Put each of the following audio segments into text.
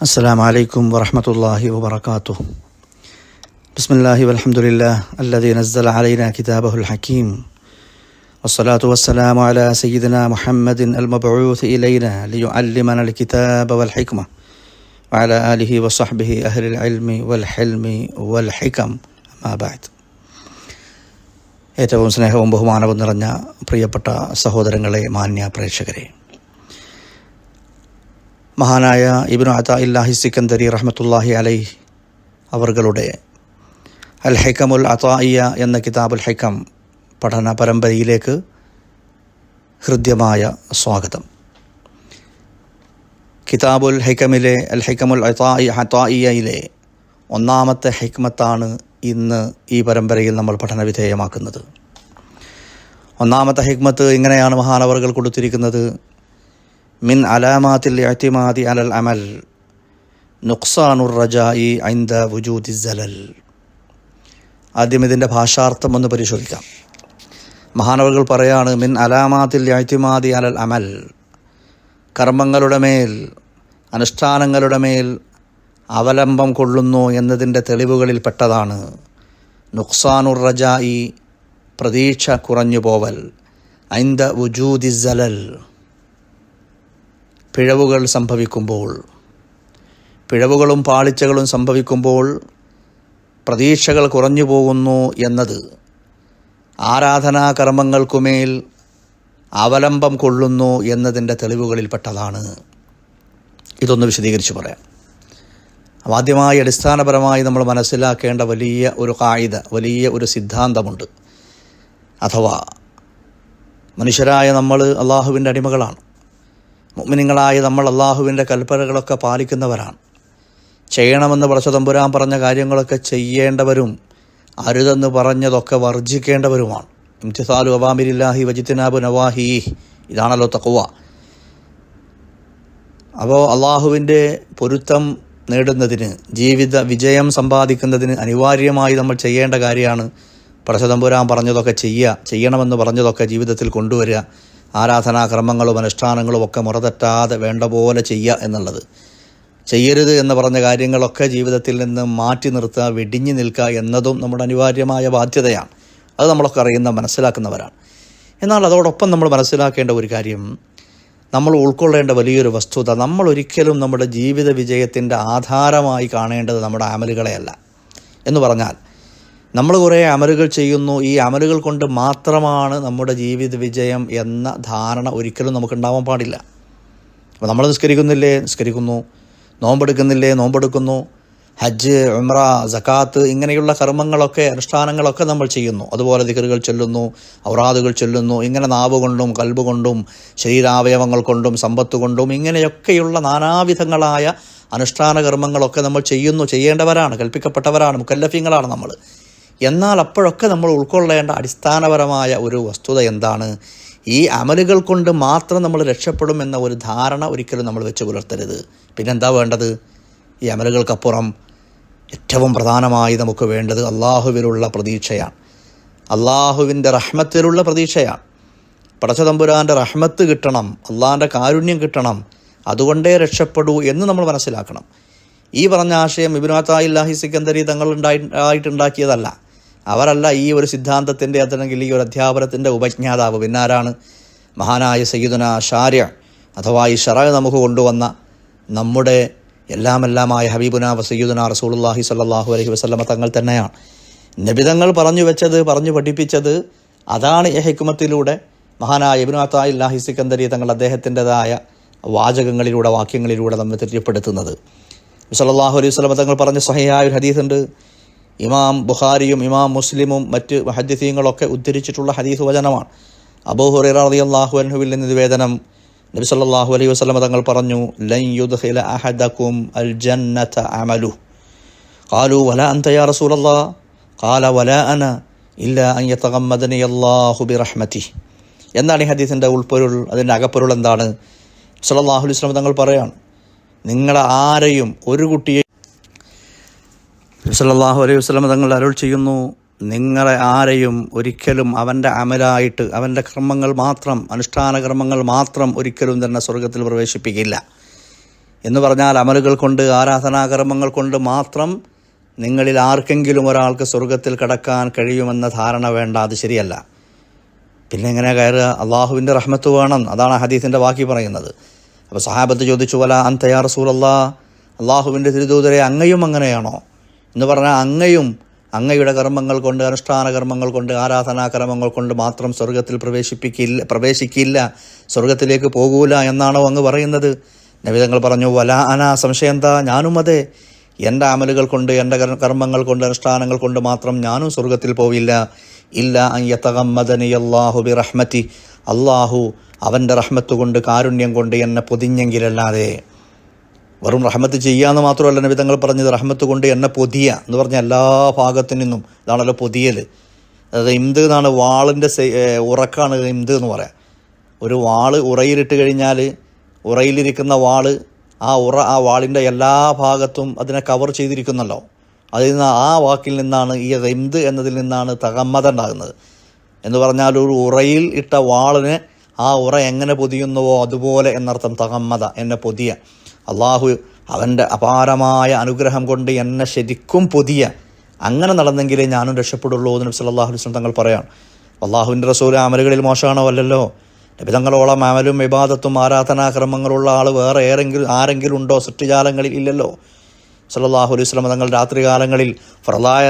السلام عليكم ورحمة الله وبركاته بسم الله والحمد لله الذي نزل علينا كتابه الحكيم والصلاة والسلام على سيدنا محمد المبعوث إلينا ليعلمنا الكتاب والحكمة وعلى آله وصحبه أهل العلم والحلم والحكم أما بعد ഏറ്റവും സ്നേഹവും ബഹുമാനവും നിറഞ്ഞ പ്രിയപ്പെട്ട സഹോദരങ്ങളെ മാന്യ പ്രേക്ഷകരെ മഹാനായ ഇബിനു അത ഇല്ലാഹി സിക്കന്ദരി റഹ്മത്തുല്ലാഹി അലൈ അവർകളുടെ അൽ ഹൈക്കമുൽ അതായിയ എന്ന കിതാബുൽ ഹൈക്കം പഠന പരമ്പരയിലേക്ക് ഹൃദ്യമായ സ്വാഗതം. കിതാബുൽ ഹൈക്കമിലെ അൽ ഹൈക്കമുൽ അതായി അതായിയയിലെ ഒന്നാമത്തെ ഹൈക്മത്താണ് ഇന്ന് ഈ പരമ്പരയിൽ നമ്മൾ പഠനവിധേയമാക്കുന്നത് ഒന്നാമത്തെ ഹിക്മത്ത് ഇങ്ങനെയാണ് മഹാനവറുകൾ കൊടുത്തിരിക്കുന്നത്. മിൻ അലാമാത്തിൽ അത്തിമാതി അലൽ അമൽ നുക്സാനുർ റജായി ഐന്ദ വുജൂദി ജലൽ ആദ്യം ഇതിന്റെ ഭാഷാർത്ഥം ഒന്ന് പരിശോധിക്കാം. മഹാനവകൾ പറയാണ് മിൻ അലാമാത്തിൽ അത്തിമാതി അലൽ അമൽ കർമ്മങ്ങളുടെ മേൽ അനുഷ്ഠാനങ്ങളുടെ മേൽ അവലംബം കൊള്ളുന്നു എന്നതിന്റെ തെളിവുകളിൽ പെട്ടതാണ്. നുക്സാനുർ റജായി പ്രതീക്ഷ കുറഞ്ഞു പോവൽ ഐന്ദ വുജൂദി ജലൽ പിഴവുകൾ സംഭവിക്കുമ്പോൾ പിഴവുകളും പാളിച്ചകളും സംഭവിക്കുമ്പോൾ പ്രതീക്ഷകൾ കുറഞ്ഞു പോകുന്നു എന്നത് ആരാധനാകർമ്മങ്ങൾക്കുമേൽ അവലംബം കൊള്ളുന്നു എന്നതിന്റെ തെളിവുകളിൽപ്പെട്ടതാണ്. ഇതൊന്ന് വിശദീകരിച്ച് പറയാം. ആദ്യമായി അടിസ്ഥാനപരമായി നമ്മൾ മനസ്സിലാക്കേണ്ട വലിയ ഒരു കായിക വലിയ ഒരു സിദ്ധാന്തമുണ്ട്. അഥവാ മനുഷ്യരായ നമ്മൾ അള്ളാഹുവിന്റെ അടിമകളാണ്. മുഗ്മിനിങ്ങളായ നമ്മൾ അള്ളാഹുവിന്റെ കൽപ്പനകളൊക്കെ പാലിക്കുന്നവരാണ്. ചെയ്യണമെന്ന് പടച്ച തമ്പുരാൻ പറഞ്ഞ കാര്യങ്ങളൊക്കെ ചെയ്യേണ്ടവരും അരുതെന്ന് പറഞ്ഞതൊക്കെ വർജിക്കേണ്ടവരുമാണ് ഇംതിസാലു അവാമിരില്ലാഹി വജിത്തിനാബു നവാഹി. ഇതാണല്ലോ തക്കുവ അപ്പോൾ അള്ളാഹുവിന്റെ പൊരുത്തം നേടുന്നതിന് ജീവിത വിജയം സമ്പാദിക്കുന്നതിന് അനിവാര്യമായി നമ്മൾ ചെയ്യേണ്ട കാര്യമാണ് പടച്ചതമ്പുരാൻ പറഞ്ഞതൊക്കെ ചെയ്യുക ചെയ്യണമെന്ന് പറഞ്ഞതൊക്കെ ജീവിതത്തിൽ കൊണ്ടുവരിക. ആരാധനാക്രമങ്ങളും അനുഷ്ഠാനങ്ങളും ഒക്കെ മുറതെറ്റാതെ വേണ്ട പോലെ ചെയ്യുക എന്നുള്ളത്. ചെയ്യരുത് എന്ന് പറഞ്ഞ കാര്യങ്ങളൊക്കെ ജീവിതത്തിൽ നിന്ന് മാറ്റി നിർത്തുക വെടിഞ്ഞു നിൽക്കുക എന്നതും നമ്മുടെ അനിവാര്യമായ ബാധ്യതയാണ്. അത് നമ്മളൊക്കെ അറിയുന്ന മനസ്സിലാക്കുന്നവരാണ്. എന്നാൽ അതോടൊപ്പം നമ്മൾ മനസ്സിലാക്കേണ്ട ഒരു കാര്യം നമ്മൾ ഉൾക്കൊള്ളേണ്ട വലിയൊരു വസ്തുത നമ്മൾ ഒരിക്കലും നമ്മുടെ ജീവിത വിജയത്തിന്റെ ആധാരമായി കാണേണ്ടത് നമ്മുടെ അമലുകളെയല്ല എന്ന് പറഞ്ഞാൽ നമ്മൾ കുറേ അമലുകൾ ചെയ്യുന്നു. ഈ അമലുകൾ കൊണ്ട് മാത്രമാണ് നമ്മുടെ ജീവിത വിജയം എന്ന ധാരണ ഒരിക്കലും നമുക്കുണ്ടാവാൻ പാടില്ല. അപ്പോൾ നമ്മൾ നിസ്കരിക്കുന്നില്ലേ? നിസ്കരിക്കുന്നു. നോമ്പെടുക്കുന്നില്ലേ? നോമ്പെടുക്കുന്നു. ഹജ്ജ് ഉമ്ര സക്കാത്ത് ഇങ്ങനെയുള്ള കർമ്മങ്ങളൊക്കെ അനുഷ്ഠാനങ്ങളൊക്കെ നമ്മൾ ചെയ്യുന്നു. അതുപോലെ ദിക്കറുകൾ ചൊല്ലുന്നു ഔറാദുകൾ ചൊല്ലുന്നു. ഇങ്ങനെ നാവ് കൊണ്ടും കൽബ് കൊണ്ടും ശരീരാവയവങ്ങൾ കൊണ്ടും സമ്പത്ത് കൊണ്ടും ഇങ്ങനെയൊക്കെയുള്ള നാനാവിധങ്ങളായ അനുഷ്ഠാന കർമ്മങ്ങളൊക്കെ നമ്മൾ ചെയ്യുന്നു. ചെയ്യേണ്ടവരാണ് കൽപ്പിക്കപ്പെട്ടവരാണ് മുക്കല്ലഫ്യങ്ങളാണ് നമ്മൾ. എന്നാൽ അപ്പോഴൊക്കെ നമ്മൾ ഉൾക്കൊള്ളേണ്ട അടിസ്ഥാനപരമായ ഒരു വസ്തുത എന്താണ്? ഈ അമലുകൾ കൊണ്ട് മാത്രം നമ്മൾ രക്ഷപ്പെടും എന്ന ഒരു ധാരണ ഒരിക്കലും നമ്മൾ വെച്ച് പുലർത്തരുത്. പിന്നെന്താ വേണ്ടത്? ഈ അമലുകൾക്കപ്പുറം ഏറ്റവും പ്രധാനമായി നമുക്ക് വേണ്ടത് അള്ളാഹുവിലുള്ള പ്രതീക്ഷയാണ്. അള്ളാഹുവിന്റെ റഹ്മത്തിലുള്ള പ്രതീക്ഷയാണ്. പടച്ചതമ്പുരാന്റെ റഹ്മത്ത് കിട്ടണം അള്ളാഹിന്റെ കാരുണ്യം കിട്ടണം അതുകൊണ്ടേ രക്ഷപ്പെടൂ എന്ന് നമ്മൾ മനസ്സിലാക്കണം. ഈ പറഞ്ഞ ആശയം ഇബിനാത്തായില്ലാഹി സിക്കന്ദരി തങ്ങൾ ഉണ്ടായി ആയിട്ടുണ്ടാക്കിയതല്ല അവരല്ല ഈ ഒരു സിദ്ധാന്തത്തിന്റെ അതല്ലെങ്കിൽ ഈ ഒരു അധ്യാപനത്തിന്റെ ഉപജ്ഞാതാവ്. പിന്നാരാണ്? മഹാനായ സയ്യിദുന ഷാര്യ അഥവാ ഈ ഷറ നമുക്ക് കൊണ്ടുവന്ന നമ്മുടെ എല്ലാമെല്ലാമായ ഹബീബുന വസയ്യുദന റസൂലുല്ലാഹി സല്ലാഹു അലഹി വസ്ലമ തങ്ങൾ തന്നെയാണ്. നബിതങ്ങൾ പറഞ്ഞു വെച്ചത് പറഞ്ഞു പഠിപ്പിച്ചത് അതാണ് ഈ ഹിക്കുമത്തിലൂടെ മഹാനായ ലാഹി സിക്കന്ദരി തങ്ങൾ അദ്ദേഹത്തിന്റെതായ വാചകങ്ങളിലൂടെ വാക്യങ്ങളിലൂടെ നമ്മെ തെറ്റിപ്പെടുത്തുന്നത്. സല്ലാഹു അലൈഹി വസ്ലമ തങ്ങൾ പറഞ്ഞ സഹയായ ഒരു ഹദീസുണ്ട്. ഇമാം ബുഖാരിയും ഇമാം മുസ്ലിമും മറ്റ് ഹദീസീങ്ങളൊക്കെ ഉദ്ധരിച്ചിട്ടുള്ള ഹദീസ് വചനമാണ്. അബൂ ഹുറൈറ റളിയല്ലാഹു അൻഹുവിൽ നിന്ന് നിവേദനം നബി സല്ലല്ലാഹു അലൈഹി വസല്ലമ തങ്ങൾ പറഞ്ഞു ലൻ യുദ്ഖില അഹദകും അൽ ജന്നത അമലു. ഖാലു വല അൻത യാ റസൂലല്ലാഹ് ഖാല വല അന ഇല്ല അൻ യതഗമ്മദനി അല്ലാഹു ബിറഹ്മതി. എന്നാണ് ഈ ഹദീസിന്റെ ഉൾപ്പൊരുൾ അതിന്റെ അകപ്പൊരുൾ എന്താണ്? സല്ലല്ലാഹു അലൈഹി വസല്ലമ തങ്ങൾ പറയാണ് നിങ്ങളെ ആരെയും ഒരു കുട്ടിയെ സല്ലല്ലാഹു അലൈഹി വസല്ലം തങ്ങൾ അരുൾ ചെയ്യുന്നു നിങ്ങളെ ആരെയും ഒരിക്കലും അവന്റെ അമലായിട്ട് അവന്റെ കർമ്മങ്ങൾ മാത്രം അനുഷ്ഠാന കർമ്മങ്ങൾ മാത്രം ഒരിക്കലും തന്നെ സ്വർഗത്തിൽ പ്രവേശിപ്പിക്കില്ല. എന്ന് പറഞ്ഞാൽ അമലുകൾ കൊണ്ട് ആരാധനാകർമ്മങ്ങൾ കൊണ്ട് മാത്രം നിങ്ങളിൽ ആർക്കെങ്കിലും ഒരാൾക്ക് സ്വർഗത്തിൽ കടക്കാൻ കഴിയുമെന്ന ധാരണ വേണ്ട അത് ശരിയല്ല. പിന്നെ എങ്ങനെ കയറുക? അള്ളാഹുവിന്റെ റഹ്മത്ത് വേണം അതാണ് ഹദീസിന്റെ ബാക്കി പറയുന്നത്. അപ്പോൾ സഹാബത്ത് ചോദിച്ചു വല അൻ തയ്യാർ റസൂലല്ലാ? അള്ളാഹുവിന്റെ തിരുദൂതരെ അങ്ങയും അങ്ങനെയാണോ? എന്ന് പറഞ്ഞാൽ അങ്ങയും അങ്ങയുടെ കർമ്മങ്ങൾ കൊണ്ട് അനുഷ്ഠാന കർമ്മങ്ങൾ കൊണ്ട് ആരാധനാ കർമ്മങ്ങൾ കൊണ്ട് മാത്രം സ്വർഗത്തിൽ പ്രവേശിപ്പിക്കില്ല പ്രവേശിക്കില്ല സ്വർഗത്തിലേക്ക് പോകൂല എന്നാണോ അങ്ങ് പറയുന്നത്. നബിതങ്ങൾ പറഞ്ഞു വല അന സംശയം എന്താ? ഞാനും അതെ. എന്റെ അമലുകൾ കൊണ്ട് എന്റെ കർമ്മങ്ങൾ കൊണ്ട് അനുഷ്ഠാനങ്ങൾ കൊണ്ട് മാത്രം ഞാനും സ്വർഗത്തിൽ പോവില്ല. ഇല്ല അയ്യത്തകമ്മദനി അള്ളാഹു ബി റഹ്മത്തി അള്ളാഹു അവന്റെ റഹ്മത്ത് കൊണ്ട് കാരുണ്യം കൊണ്ട് എന്നെ പൊതിഞ്ഞെങ്കിലല്ലാതെ. വെറും റഹ്മത്ത് ചെയ്യാന്ന് മാത്രമല്ല നബി തങ്ങൾ പറഞ്ഞത് റഹ്മത്ത് കൊണ്ട് എന്നെ പൊതിയ എന്ന് പറഞ്ഞ എല്ലാ ഭാഗത്തു നിന്നും. ഇതാണല്ലോ പൊതിയൽ അതായത് ഇംത് എന്നാണ് വാളിന്റെ ഉറക്കാണ് ഇംത് എന്ന് പറയാം. ഒരു വാൾ ഉറയിലിട്ട് കഴിഞ്ഞാൽ ഉറയിലിരിക്കുന്ന വാൾ ആ ഉറ ആ വാളിന്റെ എല്ലാ ഭാഗത്തും അതിനെ കവർ ചെയ്തിരിക്കുന്നല്ലോ. അതിൽ നിന്ന് ആ വാക്കിൽ നിന്നാണ് ഈ റിംദ് എന്നതിൽ നിന്നാണ് തകമ്മത ഉണ്ടാകുന്നത്. എന്ന് പറഞ്ഞാൽ ഒരു ഉറയിൽ ഇട്ട വാളിന് ആ ഉറ എങ്ങനെ പൊതിയുന്നുവോ അതുപോലെ എന്നർത്ഥം തകമ്മത എന്നെ പൊതിയ. അള്ളാഹു അവന്റെ അപാരമായ അനുഗ്രഹം കൊണ്ട് എന്നെ ശരിക്കും പൊതിയ. അങ്ങനെ നടന്നെങ്കിലേ ഞാനും രക്ഷപ്പെടുള്ളൂ എന്ന് നബി സല്ലല്ലാഹു അലൈഹി തങ്ങൾ പറയാം അള്ളാഹുവിന്റെ റസൂൽ അമലുകളിൽ മോശമാണോ? അല്ലല്ലോ. നബി തങ്ങളോളം അമലും വിവാദത്തും ആരാധനാക്രമങ്ങളുള്ള ആൾ വേറെ ഏറെങ്കിലും ആരെങ്കിലും ഉണ്ടോ? സൃഷ്ടിജാലങ്ങളിൽ ഇല്ലല്ലോ. സല്ലല്ലാഹു അലൈഹി വസല്ലം തങ്ങൾ രാത്രികാലങ്ങളിൽ പ്രളായ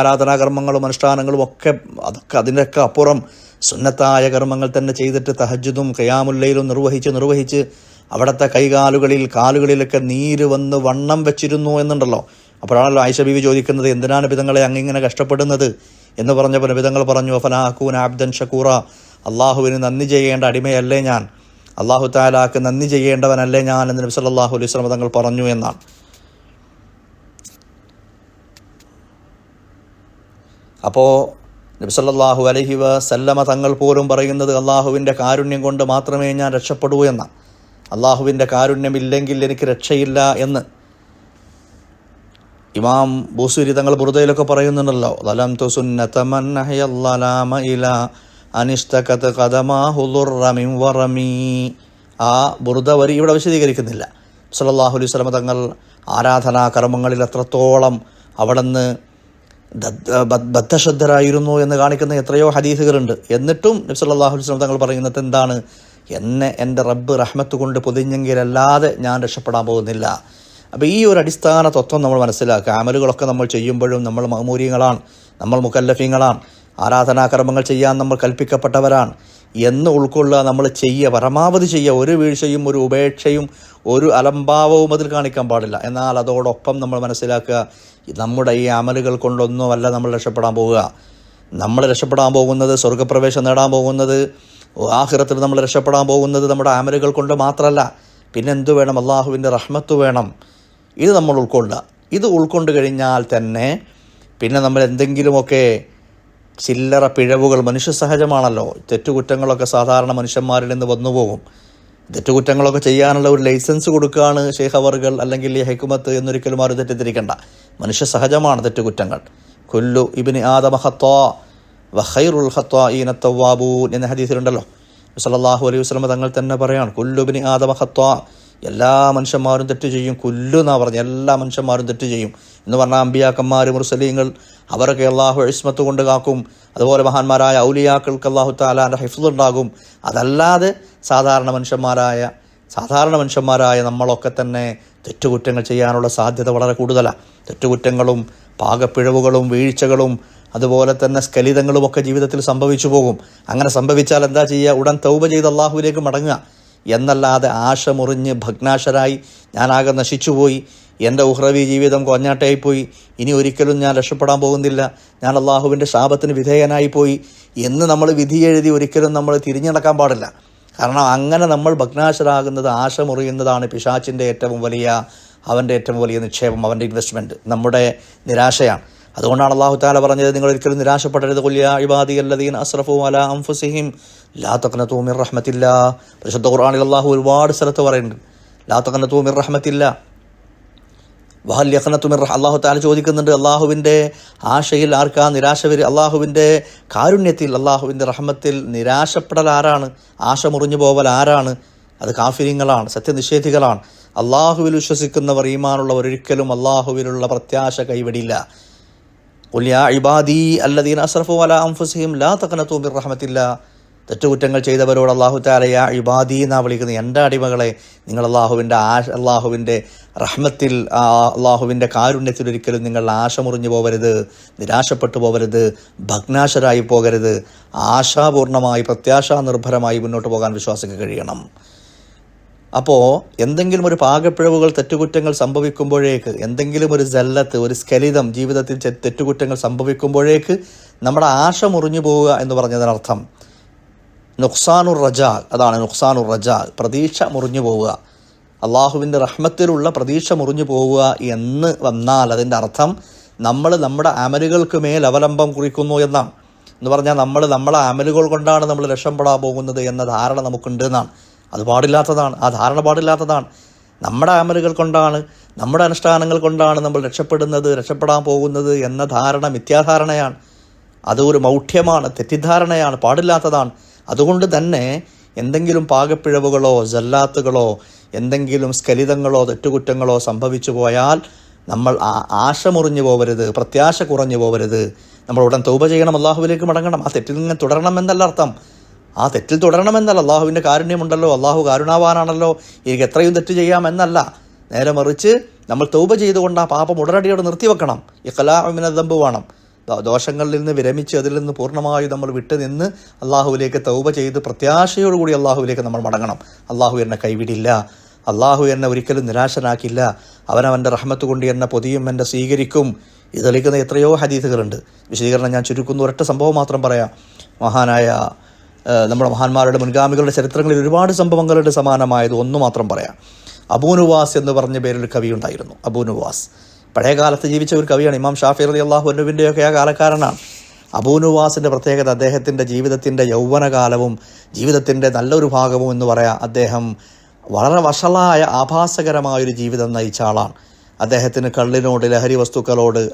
ആരാധനാകർമ്മങ്ങളും അനുഷ്ഠാനങ്ങളും ഒക്കെ അതൊക്കെ അതിന്റെയൊക്കെ അപ്പുറം സുന്നത്തായ കർമ്മങ്ങൾ തന്നെ ചെയ്തിട്ട് തഹജ്ജുദും ഖയാമുല്ലയിലും നിർവഹിച്ച് നിർവഹിച്ച് അവിടുത്തെ കൈകാലുകളിൽ കാലുകളിലൊക്കെ നീര് വന്ന് വണ്ണം വെച്ചിരുന്നു എന്നുണ്ടല്ലോ. അപ്പോഴാണല്ലോ ആയിഷ ബീവി ചോദിക്കുന്നത് എന്തിനാണ് പിതങ്ങളെ അങ്ങിങ്ങനെ കഷ്ടപ്പെടുന്നത്? എന്ന് പറഞ്ഞപ്പോൾ പിതങ്ങൾ പറഞ്ഞു ഫലാഹൂൻ ആബ്ദൻ ഷക്കൂറ. അള്ളാഹുവിന് നന്ദി ചെയ്യേണ്ട അടിമയല്ലേ ഞാൻ. അള്ളാഹു താലാക്ക് നന്ദി ചെയ്യേണ്ടവനല്ലേ ഞാൻ. എന്ന് നബി സല്ലല്ലാഹു അലൈഹി സ്വലം തങ്ങൾ പറഞ്ഞു എന്നാണ്. അപ്പോൾ നബ്സല്ലാഹു അലഹി വസല്ലമ തങ്ങൾ പോലും പറയുന്നത് അള്ളാഹുവിന്റെ കാരുണ്യം കൊണ്ട് മാത്രമേ ഞാൻ രക്ഷപ്പെടൂ എന്ന അള്ളാഹുവിന്റെ കാരുണ്യമില്ലെങ്കിൽ എനിക്ക് രക്ഷയില്ല എന്ന്. ഇമാം ബൂസൂരി തങ്ങൾ ബുറുദയിലൊക്കെ പറയുന്നുണ്ടല്ലോ ലലം തു വറമി. ആ ബുറുദ വരി ഇവിടെ വിശദീകരിക്കുന്നില്ല. സല്ലല്ലാഹു അലൈഹി സ്വലമ തങ്ങൾ ആരാധനാ കർമ്മങ്ങളിൽ എത്രത്തോളം അവിടുന്ന് ബദ്ധശ്രദ്ധരായിരുന്നു എന്ന് കാണിക്കുന്ന എത്രയോ ഹദീസുകളുണ്ട്. എന്നിട്ടും നബി സല്ലല്ലാഹു അലൈഹി വസല്ലം തങ്ങൾ പറയുന്നത് എന്താണ്? എന്നെ എന്റെ റബ്ബ് റഹ്മത്ത് കൊണ്ട് പൊതിഞ്ഞെങ്കിലല്ലാതെ ഞാൻ രക്ഷപ്പെടാൻ പോകുന്നില്ല. അപ്പോൾ ഈ ഒരു അടിസ്ഥാന തത്വം നമ്മൾ മനസ്സിലാക്കുക. അമലുകളൊക്കെ നമ്മൾ ചെയ്യുമ്പോഴും നമ്മൾ മഹമൂര്യങ്ങളാണ്. നമ്മൾ മുക്കല്ലഫീങ്ങളാണ് ആരാധനാകർമ്മങ്ങൾ ചെയ്യാൻ നമ്മൾ കൽപ്പിക്കപ്പെട്ടവരാണ്. എന്ന് ഉൾക്കൊള്ളുക നമ്മൾ ചെയ്യുക. പരമാവധി ചെയ്യുക. ഒരു വീഴ്ചയും ഒരു ഉപേക്ഷയും ഒരു അലംഭാവവും അതിൽ കാണിക്കാൻ പാടില്ല. എന്നാൽ അതോടൊപ്പം നമ്മൾ മനസ്സിലാക്കുക നമ്മുടെ ഈ അമലുകൾ കൊണ്ടൊന്നുമല്ല നമ്മൾ രക്ഷപ്പെടാൻ പോവുക. നമ്മൾ രക്ഷപ്പെടാൻ പോകുന്നത് സ്വർഗപ്രവേശം നേടാൻ പോകുന്നത് ആഹിറത്തിൽ നമ്മൾ രക്ഷപ്പെടാൻ പോകുന്നത് നമ്മുടെ അമലുകൾ കൊണ്ട് മാത്രമല്ല പിന്നെ എന്തു വേണം? അള്ളാഹുവിന്റെ റഹ്മത്ത് വേണം. ഇത് നമ്മൾ ഉൾക്കൊള്ളുക. ഇത് ഉൾക്കൊണ്ട് കഴിഞ്ഞാൽ തന്നെ പിന്നെ നമ്മൾ എന്തെങ്കിലുമൊക്കെ ചില്ലറ പിഴവുകൾ മനുഷ്യ സഹജമാണല്ലോ. തെറ്റുകുറ്റങ്ങളൊക്കെ സാധാരണ മനുഷ്യന്മാരിൽ നിന്ന് വന്നു പോകും. തെറ്റുകുറ്റങ്ങളൊക്കെ ചെയ്യാനുള്ള ഒരു ലൈസൻസ് കൊടുക്കുകയാണ് ഷെയ്ഖ് അല്ലെങ്കിൽ ഈ ഹെക്കുമത്ത് എന്നൊരിക്കലും ആരും തെറ്റിദ്ധരിക്കേണ്ട. മനുഷ്യ സഹജമാണ് തെറ്റുകുറ്റങ്ങൾ. കൊല്ലു ഇബിന് ആദമ ഹത്വാ ഈനത്തവാബൂൻ എന്ന ഹദീസിലുണ്ടല്ലോ. സല്ലല്ലാഹു അലൈഹി വസ്ലമ തങ്ങൾ തന്നെ പറയാണ് കുല്ലുബിന് ആദമ ഹത്വാ എല്ലാ മനുഷ്യന്മാരും തെറ്റ് ചെയ്യും. കുല്ലു എന്നാ പറഞ്ഞു എല്ലാ മനുഷ്യന്മാരും തെറ്റ് ചെയ്യും. എന്ന് പറഞ്ഞാൽ അമ്പിയാക്കന്മാർ മുർസലീങ്ങൾ അവരൊക്കെ അള്ളാഹു ഇസ്മത്ത് കൊണ്ട് കാക്കും. അതുപോലെ മഹാന്മാരായ ഔലിയാക്കൾക്ക് അള്ളാഹു താലാന്റെ ഹിഫ്സ് ഉണ്ടാകും. അതല്ലാതെ സാധാരണ മനുഷ്യന്മാരായ സാധാരണ മനുഷ്യന്മാരായ നമ്മളൊക്കെ തന്നെ തെറ്റുകുറ്റങ്ങൾ ചെയ്യാനുള്ള സാധ്യത വളരെ കൂടുതലാണ് തെറ്റുകുറ്റങ്ങളും പാകപ്പിഴവുകളും വീഴ്ചകളും അതുപോലെ തന്നെ സ്കലിതങ്ങളുമൊക്കെ ജീവിതത്തിൽ സംഭവിച്ചു പോകും. അങ്ങനെ സംഭവിച്ചാൽ എന്താ ചെയ്യുക? ഉടൻ തൗബ ചെയ്ത് അള്ളാഹുവിലേക്ക് മടങ്ങുക. എന്നല്ലാതെ ആശ മുറിഞ്ഞ് ഭഗ്നാശരായി ഞാനാകെ നശിച്ചുപോയി. എന്റെ ഉഹ്റവി ജീവിതം കൊഞ്ഞാട്ടയായിപ്പോയി ഇനി ഒരിക്കലും ഞാൻ രക്ഷപ്പെടാൻ പോകുന്നില്ല. ഞാൻ അള്ളാഹുവിന്റെ ശാപത്തിന് വിധേയനായിപ്പോയി. എന്ന് നമ്മൾ വിധി എഴുതി ഒരിക്കലും നമ്മൾ തിരിഞ്ഞു നടക്കാൻ പാടില്ല. കാരണം അങ്ങനെ നമ്മൾ ഭഗ്നാശരാകുന്നത് ആശ മുറിയുന്നതാണ് പിശാച്ചിന്റെ ഏറ്റവും വലിയ അവന്റെ ഏറ്റവും വലിയ നിക്ഷേപം അവന്റെ ഇൻവെസ്റ്റ്മെന്റ് നമ്മുടെ നിരാശയാണ്. അതുകൊണ്ടാണ് അള്ളാഹു താല പറഞ്ഞത് നിങ്ങൾ ഒരിക്കലും നിരാശപ്പെടരുത്. കൊല്ലിയ ഇബാദി അല്ലദീൻ അസ്രഫു അല അംഫുസിഹിം ലാ തക്കന തൂമിർ റഹ്മത്തില്ല. പരിശുദ്ധ ഖുർആനിൽ അള്ളാഹു ഒരുപാട് സ്ഥലത്ത് പറയുന്നുണ്ട് ലാ തക്കന തൂമിർ റഹ്മത്തില്ല. വഹൽ യഖ്നത്തുമിർ അള്ളാഹു താല ചോദിക്കുന്നുണ്ട് അള്ളാഹുവിന്റെ ആശയിൽ ആർക്കാ നിരാശ വരും അള്ളാഹുവിന്റെ കാരുണ്യത്തിൽ അള്ളാഹുവിന്റെ റഹ്മത്തിൽ നിരാശപ്പെടൽ ആരാണ്? ആശ മുറിഞ്ഞു പോവൽ ആരാണ്? അത് കാഫിര്യങ്ങളാണ് സത്യനിഷേധികളാണ്. അള്ളാഹുവിൽ വിശ്വസിക്കുന്നവർ ഈമാനുള്ളവർ ഒരിക്കലും അള്ളാഹുവിലുള്ള പ്രത്യാശ കൈവിടില്ല. قل يا عبادي الذين أسرفوا على أنفسهم لا تقنطوا من رحمة الله തെറ്റുകുറ്റങ്ങൾ ചെയ്തവരോട് അള്ളാഹു താല യാ ഇബാദി എന്നാ വിളിക്കുന്നത് എൻ്റെ അടിമകളെ നിങ്ങൾ അള്ളാഹുവിൻ്റെ ആശ അള്ളാഹുവിൻ്റെ റഹ്മത്തിൽ ആ അള്ളാഹുവിൻ്റെ കാരുണ്യത്തിൽ ഒരിക്കലും നിങ്ങൾ ആശ മുറിഞ്ഞു പോകരുത് നിരാശപ്പെട്ടു പോകരുത് ഭഗ്നാശരായി പോകരുത് ആശാപൂർണമായി പ്രത്യാശാ നിർഭരമായി മുന്നോട്ട് പോകാൻ വിശ്വാസിക്ക് കഴിയണം അപ്പോൾ എന്തെങ്കിലും ഒരു പാകപ്പിഴവുകൾ തെറ്റുകുറ്റങ്ങൾ സംഭവിക്കുമ്പോഴേക്ക് എന്തെങ്കിലും ഒരു ജല്ലത്ത് ഒരു സ്കലിതം ജീവിതത്തിൽ തെറ്റുകുറ്റങ്ങൾ സംഭവിക്കുമ്പോഴേക്ക് നമ്മുടെ ആശ മുറിഞ്ഞു പോവുക എന്ന് പറഞ്ഞതിനർത്ഥം നുക്സാനുർ റജാ അതാണ് നുക്സാനുർ റജാ പ്രതീക്ഷ മുറിഞ്ഞു പോവുക. അള്ളാഹുവിന്റെ റഹ്മത്തിലുള്ള പ്രതീക്ഷ മുറിഞ്ഞു പോവുക എന്ന് വന്നാൽ അതിന്റെ അർത്ഥം നമ്മൾ നമ്മുടെ അമലുകൾക്ക് മേൽ അവലംബം കുറിക്കുന്നു എന്നാണ്. എന്ന് പറഞ്ഞാൽ നമ്മൾ നമ്മളെ അമലുകൾ കൊണ്ടാണ് നമ്മൾ രക്ഷപ്പെടാൻ പോകുന്നത് എന്ന ധാരണ നമുക്കുണ്ട് എന്നാണ്. അത് പാടില്ലാത്തതാണ് ആ ധാരണ പാടില്ലാത്തതാണ്. നമ്മുടെ അമലുകൾ കൊണ്ടാണ് നമ്മുടെ അനുഷ്ഠാനങ്ങൾ കൊണ്ടാണ് നമ്മൾ രക്ഷപ്പെടുന്നത് രക്ഷപ്പെടാൻ പോകുന്നത് എന്ന ധാരണ മിഥ്യാധാരണയാണ്. അതൊരു മൗഢ്യമാണ് തെറ്റിദ്ധാരണയാണ് പാടില്ലാത്തതാണ്. അതുകൊണ്ട് തന്നെ എന്തെങ്കിലും പാകപ്പിഴവുകളോ ജല്ലാത്തുകളോ എന്തെങ്കിലും സ്കലിതങ്ങളോ തെറ്റുകുറ്റങ്ങളോ സംഭവിച്ചു പോയാൽ നമ്മൾ ആ- ആശ മുറിഞ്ഞു പോകരുത് പ്രത്യാശ കുറഞ്ഞു പോകരുത് നമ്മൾ ഉടൻ തൗബ ചെയ്യണം അള്ളാഹുവിലേക്ക് മടങ്ങണം. ആ തെറ്റിൽ നിന്ന് തുടരണം എന്നല്ല അർത്ഥം. ആ തെറ്റിൽ തുടരണമെന്നല്ല. അള്ളാഹുവിന്റെ കാരുണ്യമുണ്ടല്ലോ. അള്ളാഹു കാരുണാവാനാണല്ലോ. എനിക്ക് എത്രയും തെറ്റ് ചെയ്യാമെന്നല്ല നേരെ മറിച്ച് നമ്മൾ തൗബ ചെയ്തുകൊണ്ട് ആ പാപം ഉടനടിയോടെ നിർത്തിവെക്കണം. ഈ കലാമിന ദമ്പ് വേണം. ദോഷങ്ങളിൽ നിന്ന് വിരമിച്ച് അതിൽ നിന്ന് പൂർണമായി നമ്മൾ വിട്ടു നിന്ന് അള്ളാഹുവിലേക്ക് തൗബ ചെയ്ത് പ്രത്യാശയോടുകൂടി അള്ളാഹുവിലേക്ക് നമ്മൾ മടങ്ങണം. അള്ളാഹു എന്നെ കൈവിടില്ല. അള്ളാഹു എന്നെ ഒരിക്കലും നിരാശനാക്കില്ല. അവനവന്റെ റഹ്മത്ത് കൊണ്ട് എന്നെ പൊതിയും എന്നെ സ്വീകരിക്കും. ഇത് തെളിയിക്കുന്ന എത്രയോ ഹദീസുകളുണ്ട്. വിശദീകരണം ഞാൻ ചുരുക്കുന്ന ഒരൊറ്റ സംഭവം മാത്രം പറയാം. മഹാനായ നമ്മുടെ മഹാന്മാരുടെ മുൻഗാമികളുടെ ചരിത്രങ്ങളിൽ ഒരുപാട് സംഭവങ്ങളുടെ സമാനമായത് ഒന്ന് മാത്രം പറയാം. അബൂനുവാസ് എന്ന് പറഞ്ഞ പേരൊരു കവി ഉണ്ടായിരുന്നു അബൂനുവാസ്. പഴയ കാലത്ത് ജീവിച്ച ഒരു കവിയാണ് ഇമാം ഷാഫി അലി അള്ളാഹു അനുവിന്റെയൊക്കെ ആ കാലക്കാരനാണ്. അബൂനുവാസിന്റെ പ്രത്യേകത അദ്ദേഹത്തിന്റെ ജീവിതത്തിന്റെ യൗവനകാലവും ജീവിതത്തിന്റെ നല്ലൊരു ഭാഗവും എന്ന് പറയാം അദ്ദേഹം വളരെ വഷളായ ആഭാസകരമായൊരു ജീവിതം നയിച്ച ആളാണ്. അദ്ദേഹത്തിന് കള്ളിനോട് ലഹരി വസ്തുക്കളോട്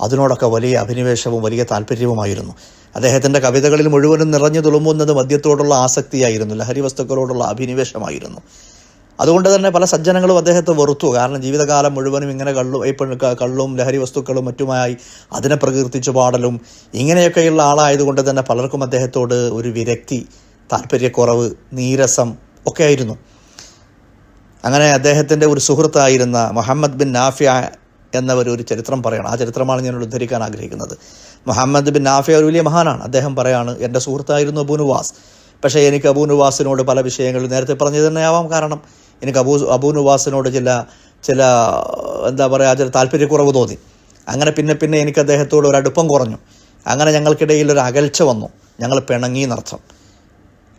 അതിനോടൊക്കെ വലിയ അഭിനിവേശവും വലിയ താല്പര്യവുമായിരുന്നു. അദ്ദേഹത്തിന്റെ കവിതകളിൽ മുഴുവനും നിറഞ്ഞു തുളുമ്പുന്നത് മദ്യത്തോടുള്ള ആസക്തിയായിരുന്നു ലഹരി വസ്തുക്കളോടുള്ള അഭിനിവേശമായിരുന്നു. അതുകൊണ്ട് തന്നെ പല സജ്ജനങ്ങളും അദ്ദേഹത്തെ വെറുത്തു. കാരണം ജീവിതകാലം മുഴുവനും ഇങ്ങനെ കള്ളും കള്ളും ലഹരി വസ്തുക്കളും മറ്റുമായി അതിനെ പ്രകീർത്തിച്ചു പാടലും ഇങ്ങനെയൊക്കെയുള്ള ആളായതുകൊണ്ട് തന്നെ പലർക്കും അദ്ദേഹത്തോട് ഒരു വിരക്തി താല്പര്യക്കുറവ് നീരസം ഒക്കെ ആയിരുന്നു അങ്ങനെ അദ്ദേഹത്തിന്റെ ഒരു സുഹൃത്തായിരുന്ന മുഹമ്മദ് ബിൻ നാഫിയ എന്നവർ ഒരു ചരിത്രം പറയണം. ആ ചരിത്രമാണ് ഞാൻ ഉദ്ധരിക്കാൻ ആഗ്രഹിക്കുന്നത്. മുഹമ്മദ് ബിൻ നാഫിയ ഒരു വലിയ മഹാനാണ്. അദ്ദേഹം പറയാണ് എന്റെ സുഹൃത്തായിരുന്നു അബൂനുവാസ് പക്ഷേ എനിക്ക് അബൂനുവാസിനോട് പല വിഷയങ്ങൾ നേരത്തെ പറഞ്ഞത് തന്നെയാവാം കാരണം എനിക്ക് അബൂ അബൂനുവാസിനോട് ചില ചില എന്താ പറയുക ചില താല്പര്യക്കുറവ് തോന്നി. അങ്ങനെ പിന്നെ പിന്നെ എനിക്ക് അദ്ദേഹത്തോട് ഒരു അടുപ്പം കുറഞ്ഞു. അങ്ങനെ ഞങ്ങൾക്കിടയിൽ ഒരു അകൽച്ച വന്നു. ഞങ്ങൾ പിണങ്ങി എന്നർത്ഥം.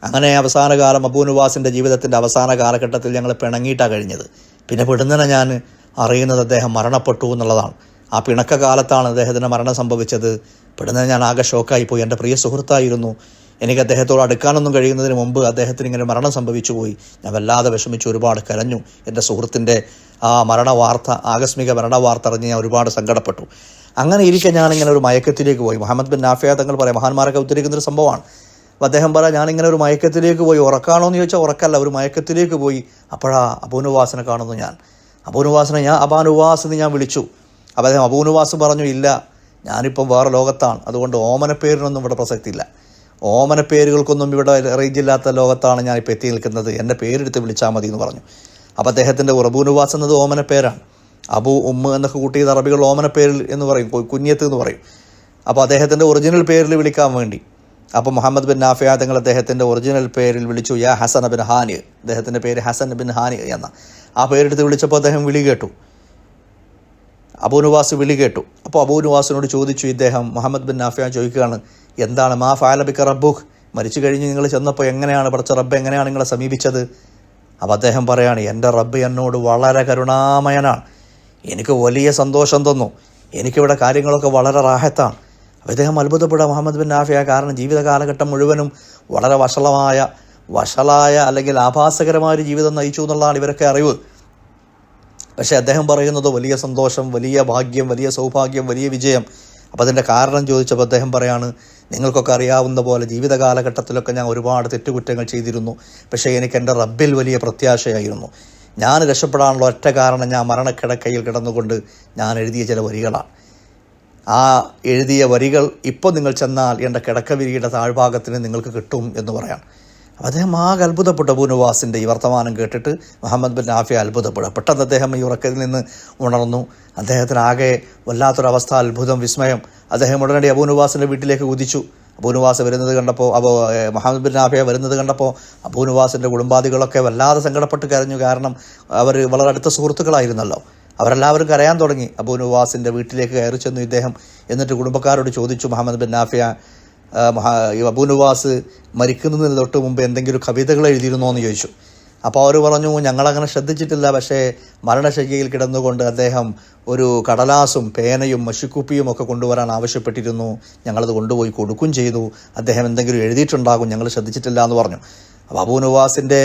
അങ്ങനെ അവസാന കാലം അബൂനുവാസിന്റെ ജീവിതത്തിന്റെ അവസാന കാലഘട്ടത്തിൽ ഞങ്ങൾ പിണങ്ങിയിട്ടാണ് കഴിഞ്ഞത്. പിന്നെ പെടുന്നതിനെ ഞാൻ അറിയുന്നത് അദ്ദേഹം മരണപ്പെട്ടു എന്നുള്ളതാണ്. ആ പിണക്ക കാലത്താണ് അദ്ദേഹത്തിന് മരണം സംഭവിച്ചത്. പെടുന്നത് ഞാൻ ആകെ ഷോക്കായി പോയി. എന്റെ പ്രിയ സുഹൃത്തായിരുന്നു. എനിക്ക് അദ്ദേഹത്തോട് അടുക്കാനൊന്നും കഴിയുന്നതിന് മുമ്പ് അദ്ദേഹത്തിന് ഇങ്ങനെ മരണം സംഭവിച്ചു പോയി. ഞാൻ വല്ലാതെ വിഷമിച്ച്. ഒരുപാട് കരഞ്ഞു. എന്റെ സുഹൃത്തിന്റെ ആ മരണ വാർത്ത ആകസ്മിക മരണ വാർത്ത അറിഞ്ഞ് ഞാൻ ഒരുപാട് സങ്കടപ്പെട്ടു. അങ്ങനെ ഇരിക്കെ ഞാനിങ്ങനെ ഒരു മയക്കത്തിലേക്ക് പോയി. മുഹമ്മദ് ബിൻ നാഫിയ തങ്ങൾ പറയാം മഹാന്മാരൊക്കെ ഉദ്ധരിക്കുന്ന ഒരു സംഭവമാണ്. അപ്പോൾ അദ്ദേഹം പറയാം ഞാനിങ്ങനെ ഒരു മയക്കത്തിലേക്ക് പോയി. ഉറക്കാണോ എന്ന് ചോദിച്ചാൽ ഉറക്കല്ല. ഒരു മയക്കത്തിലേക്ക് പോയി. അപ്പോഴാ അബൂനുവാസിനെ കാണുന്നു ഞാൻ. അബൂനുവാസിനെ ഞാൻ അബാനുവാസ് എന്ന് ഞാൻ വിളിച്ചു. അപ്പോൾ അദ്ദേഹം അബൂനുവാസ് പറഞ്ഞു ഇല്ല ഞാനിപ്പം വേറെ ലോകത്താണ്. അതുകൊണ്ട് ഓമനപ്പേരിനൊന്നും ഇവിടെ പ്രസക്തിയില്ല. ഓമനപ്പേരുകൾക്കൊന്നും ഇവിടെ റേഞ്ച് ഇല്ലാത്ത ലോകത്താണ് ഞാനിപ്പോൾ എത്തി നിൽക്കുന്നത്. എന്റെ പേരെടുത്ത് വിളിച്ചാൽ മതി എന്ന് പറഞ്ഞു. അപ്പോൾ അദ്ദേഹത്തിന്റെ ഉറബൂനുവാസ് എന്നത് ഓമനപ്പേരാണ് അബു ഉമ്മ എന്നൊക്കെ കൂട്ടിയത് അറബികൾ ഓമനപ്പേരിൽ എന്ന് പറയും കുഞ്ഞത്ത് എന്ന് പറയും. അപ്പോൾ അദ്ദേഹത്തിന്റെ ഒറിജിനൽ പേരിൽ വിളിക്കാൻ വേണ്ടി. അപ്പോൾ മുഹമ്മദ് ബിൻ നാഫിയ തങ്ങൾ അദ്ദേഹത്തിന്റെ ഒറിജിനൽ പേരിൽ വിളിച്ചു യാ ഹസൻ ബിൻ ഹാനി. അദ്ദേഹത്തിന്റെ പേര് ഹസൻ ബിൻ ഹാനി എന്ന. ആ പേരെടുത്ത് വിളിച്ചപ്പോൾ അദ്ദേഹം വിളി കേട്ടു. അബൂനുവാസ് വിളി കേട്ടു. അപ്പോൾ അബൂനുവാസിനോട് ചോദിച്ചു ഇദ്ദേഹം മുഹമ്മദ് ബിൻ നാഫിയ ചോദിക്കുകയാണ് എന്താണ്? മാ ഫാലബിക്ക റബ്ബുഖ് മരിച്ചു കഴിഞ്ഞ് നിങ്ങൾ ചെന്നപ്പോൾ എങ്ങനെയാണ്? പഠിച്ച റബ്ബ് എങ്ങനെയാണ് നിങ്ങളെ സമീപിച്ചത്? അപ്പോൾ അദ്ദേഹം പറയാണ് എന്റെ റബ്ബ് എന്നോട് വളരെ കരുണാമയനാണ്. എനിക്ക് വലിയ സന്തോഷം തന്നു. എനിക്കിവിടെ കാര്യങ്ങളൊക്കെ വളരെ റാഹത്താണ്. അപ്പോൾ ഇദ്ദേഹം അത്ഭുതപ്പെടുക. മുഹമ്മദ് ബിൻ നാഫിയ കാരണം ജീവിത കാലഘട്ടം മുഴുവനും വളരെ വഷളമായ വഷളായ അല്ലെങ്കിൽ ആഭാസകരമായ ഒരു ജീവിതം നയിച്ചു എന്നുള്ളതാണ് ഇവരൊക്കെ അറിവ്. പക്ഷേ അദ്ദേഹം പറയുന്നത് വലിയ സന്തോഷം വലിയ ഭാഗ്യം വലിയ സൗഭാഗ്യം വലിയ വിജയം. അപ്പോൾ അതിന്റെ കാരണം ചോദിച്ചപ്പോൾ അദ്ദേഹം പറയാണ് നിങ്ങൾക്കൊക്കെ അറിയാവുന്ന പോലെ ജീവിത കാലഘട്ടത്തിലൊക്കെ ഞാൻ ഒരുപാട് തെറ്റുകുറ്റങ്ങൾ ചെയ്തിരുന്നു. പക്ഷേ എനിക്ക് എന്റെ റബ്ബിൽ വലിയ പ്രത്യാശയായിരുന്നു. ഞാൻ രക്ഷപ്പെടാനുള്ള ഒറ്റ കാരണം ഞാൻ മരണക്കിടക്കയിൽ കിടന്നുകൊണ്ട് ഞാൻ എഴുതിയ ചില വരികളാണ്. ആ എഴുതിയ വരികൾ ഇപ്പോൾ നിങ്ങൾ ചെന്നാൽ എന്റെ കിടക്കവിരിയുടെ താഴ്ഭാഗത്തിന് നിങ്ങൾക്ക് കിട്ടും എന്ന് പറയാം. അദ്ദേഹം ആകെ അത്ഭുതപ്പെട്ട അബൂനുവാസിന്റെ ഈ വർത്തമാനം കേട്ടിട്ട്. മുഹമ്മദ് ബിൻ ആഫിയ അത്ഭുതപ്പെടുക പെട്ടെന്ന് അദ്ദേഹം ഈ ഉറക്കത്തിൽ നിന്ന് ഉണർന്നു. അദ്ദേഹത്തിന് ആകെ വല്ലാത്തൊരവസ്ഥ അത്ഭുതം വിസ്മയം. അദ്ദേഹം ഉടനടി അബൂനുവാസിന്റെ വീട്ടിലേക്ക് കുതിച്ചു. അബൂനുവാസ് വരുന്നത് കണ്ടപ്പോൾ അപ്പോൾ മുഹമ്മദ് ബിൻ ആഫിയ വരുന്നത് കണ്ടപ്പോൾ അബൂനുവാസിന്റെ കുടുംബാദികളൊക്കെ വല്ലാതെ സങ്കടപ്പെട്ട് കരഞ്ഞു. കാരണം അവർ വളരെ അടുത്ത സുഹൃത്തുക്കളായിരുന്നല്ലോ. അവരെല്ലാവരും കരയാൻ തുടങ്ങി. അബൂ നുവാസിന്റെ വീട്ടിലേക്ക് കയറി ചെന്നു ഇദ്ദേഹം. എന്നിട്ട് കുടുംബക്കാരോട് ചോദിച്ചു Muhammad bin Nafia Abu Nuwas മരിക്കുന്നതിന് തൊട്ട് മുമ്പ് എന്തെങ്കിലും കവിതകൾ എഴുതിയിരുന്നോ എന്ന് ചോദിച്ചു. അപ്പോൾ അവർ പറഞ്ഞു ഞങ്ങളങ്ങനെ ശ്രദ്ധിച്ചിട്ടില്ല. പക്ഷേ മരണശയ്യയിൽ കിടന്നുകൊണ്ട് അദ്ദേഹം ഒരു കടലാസും പേനയും മഷിക്കുപ്പിയും ഒക്കെ കൊണ്ടുവരാൻ ആവശ്യപ്പെട്ടിരുന്നു. ഞങ്ങളത് കൊണ്ടുപോയി കൊടുക്കും ചെയ്തു. അദ്ദേഹം എന്തെങ്കിലും എഴുതിയിട്ടുണ്ടാകും. ഞങ്ങൾ ശ്രദ്ധിച്ചിട്ടില്ല എന്ന് പറഞ്ഞു. അപ്പോൾ അബൂ നുവാസിന്റെ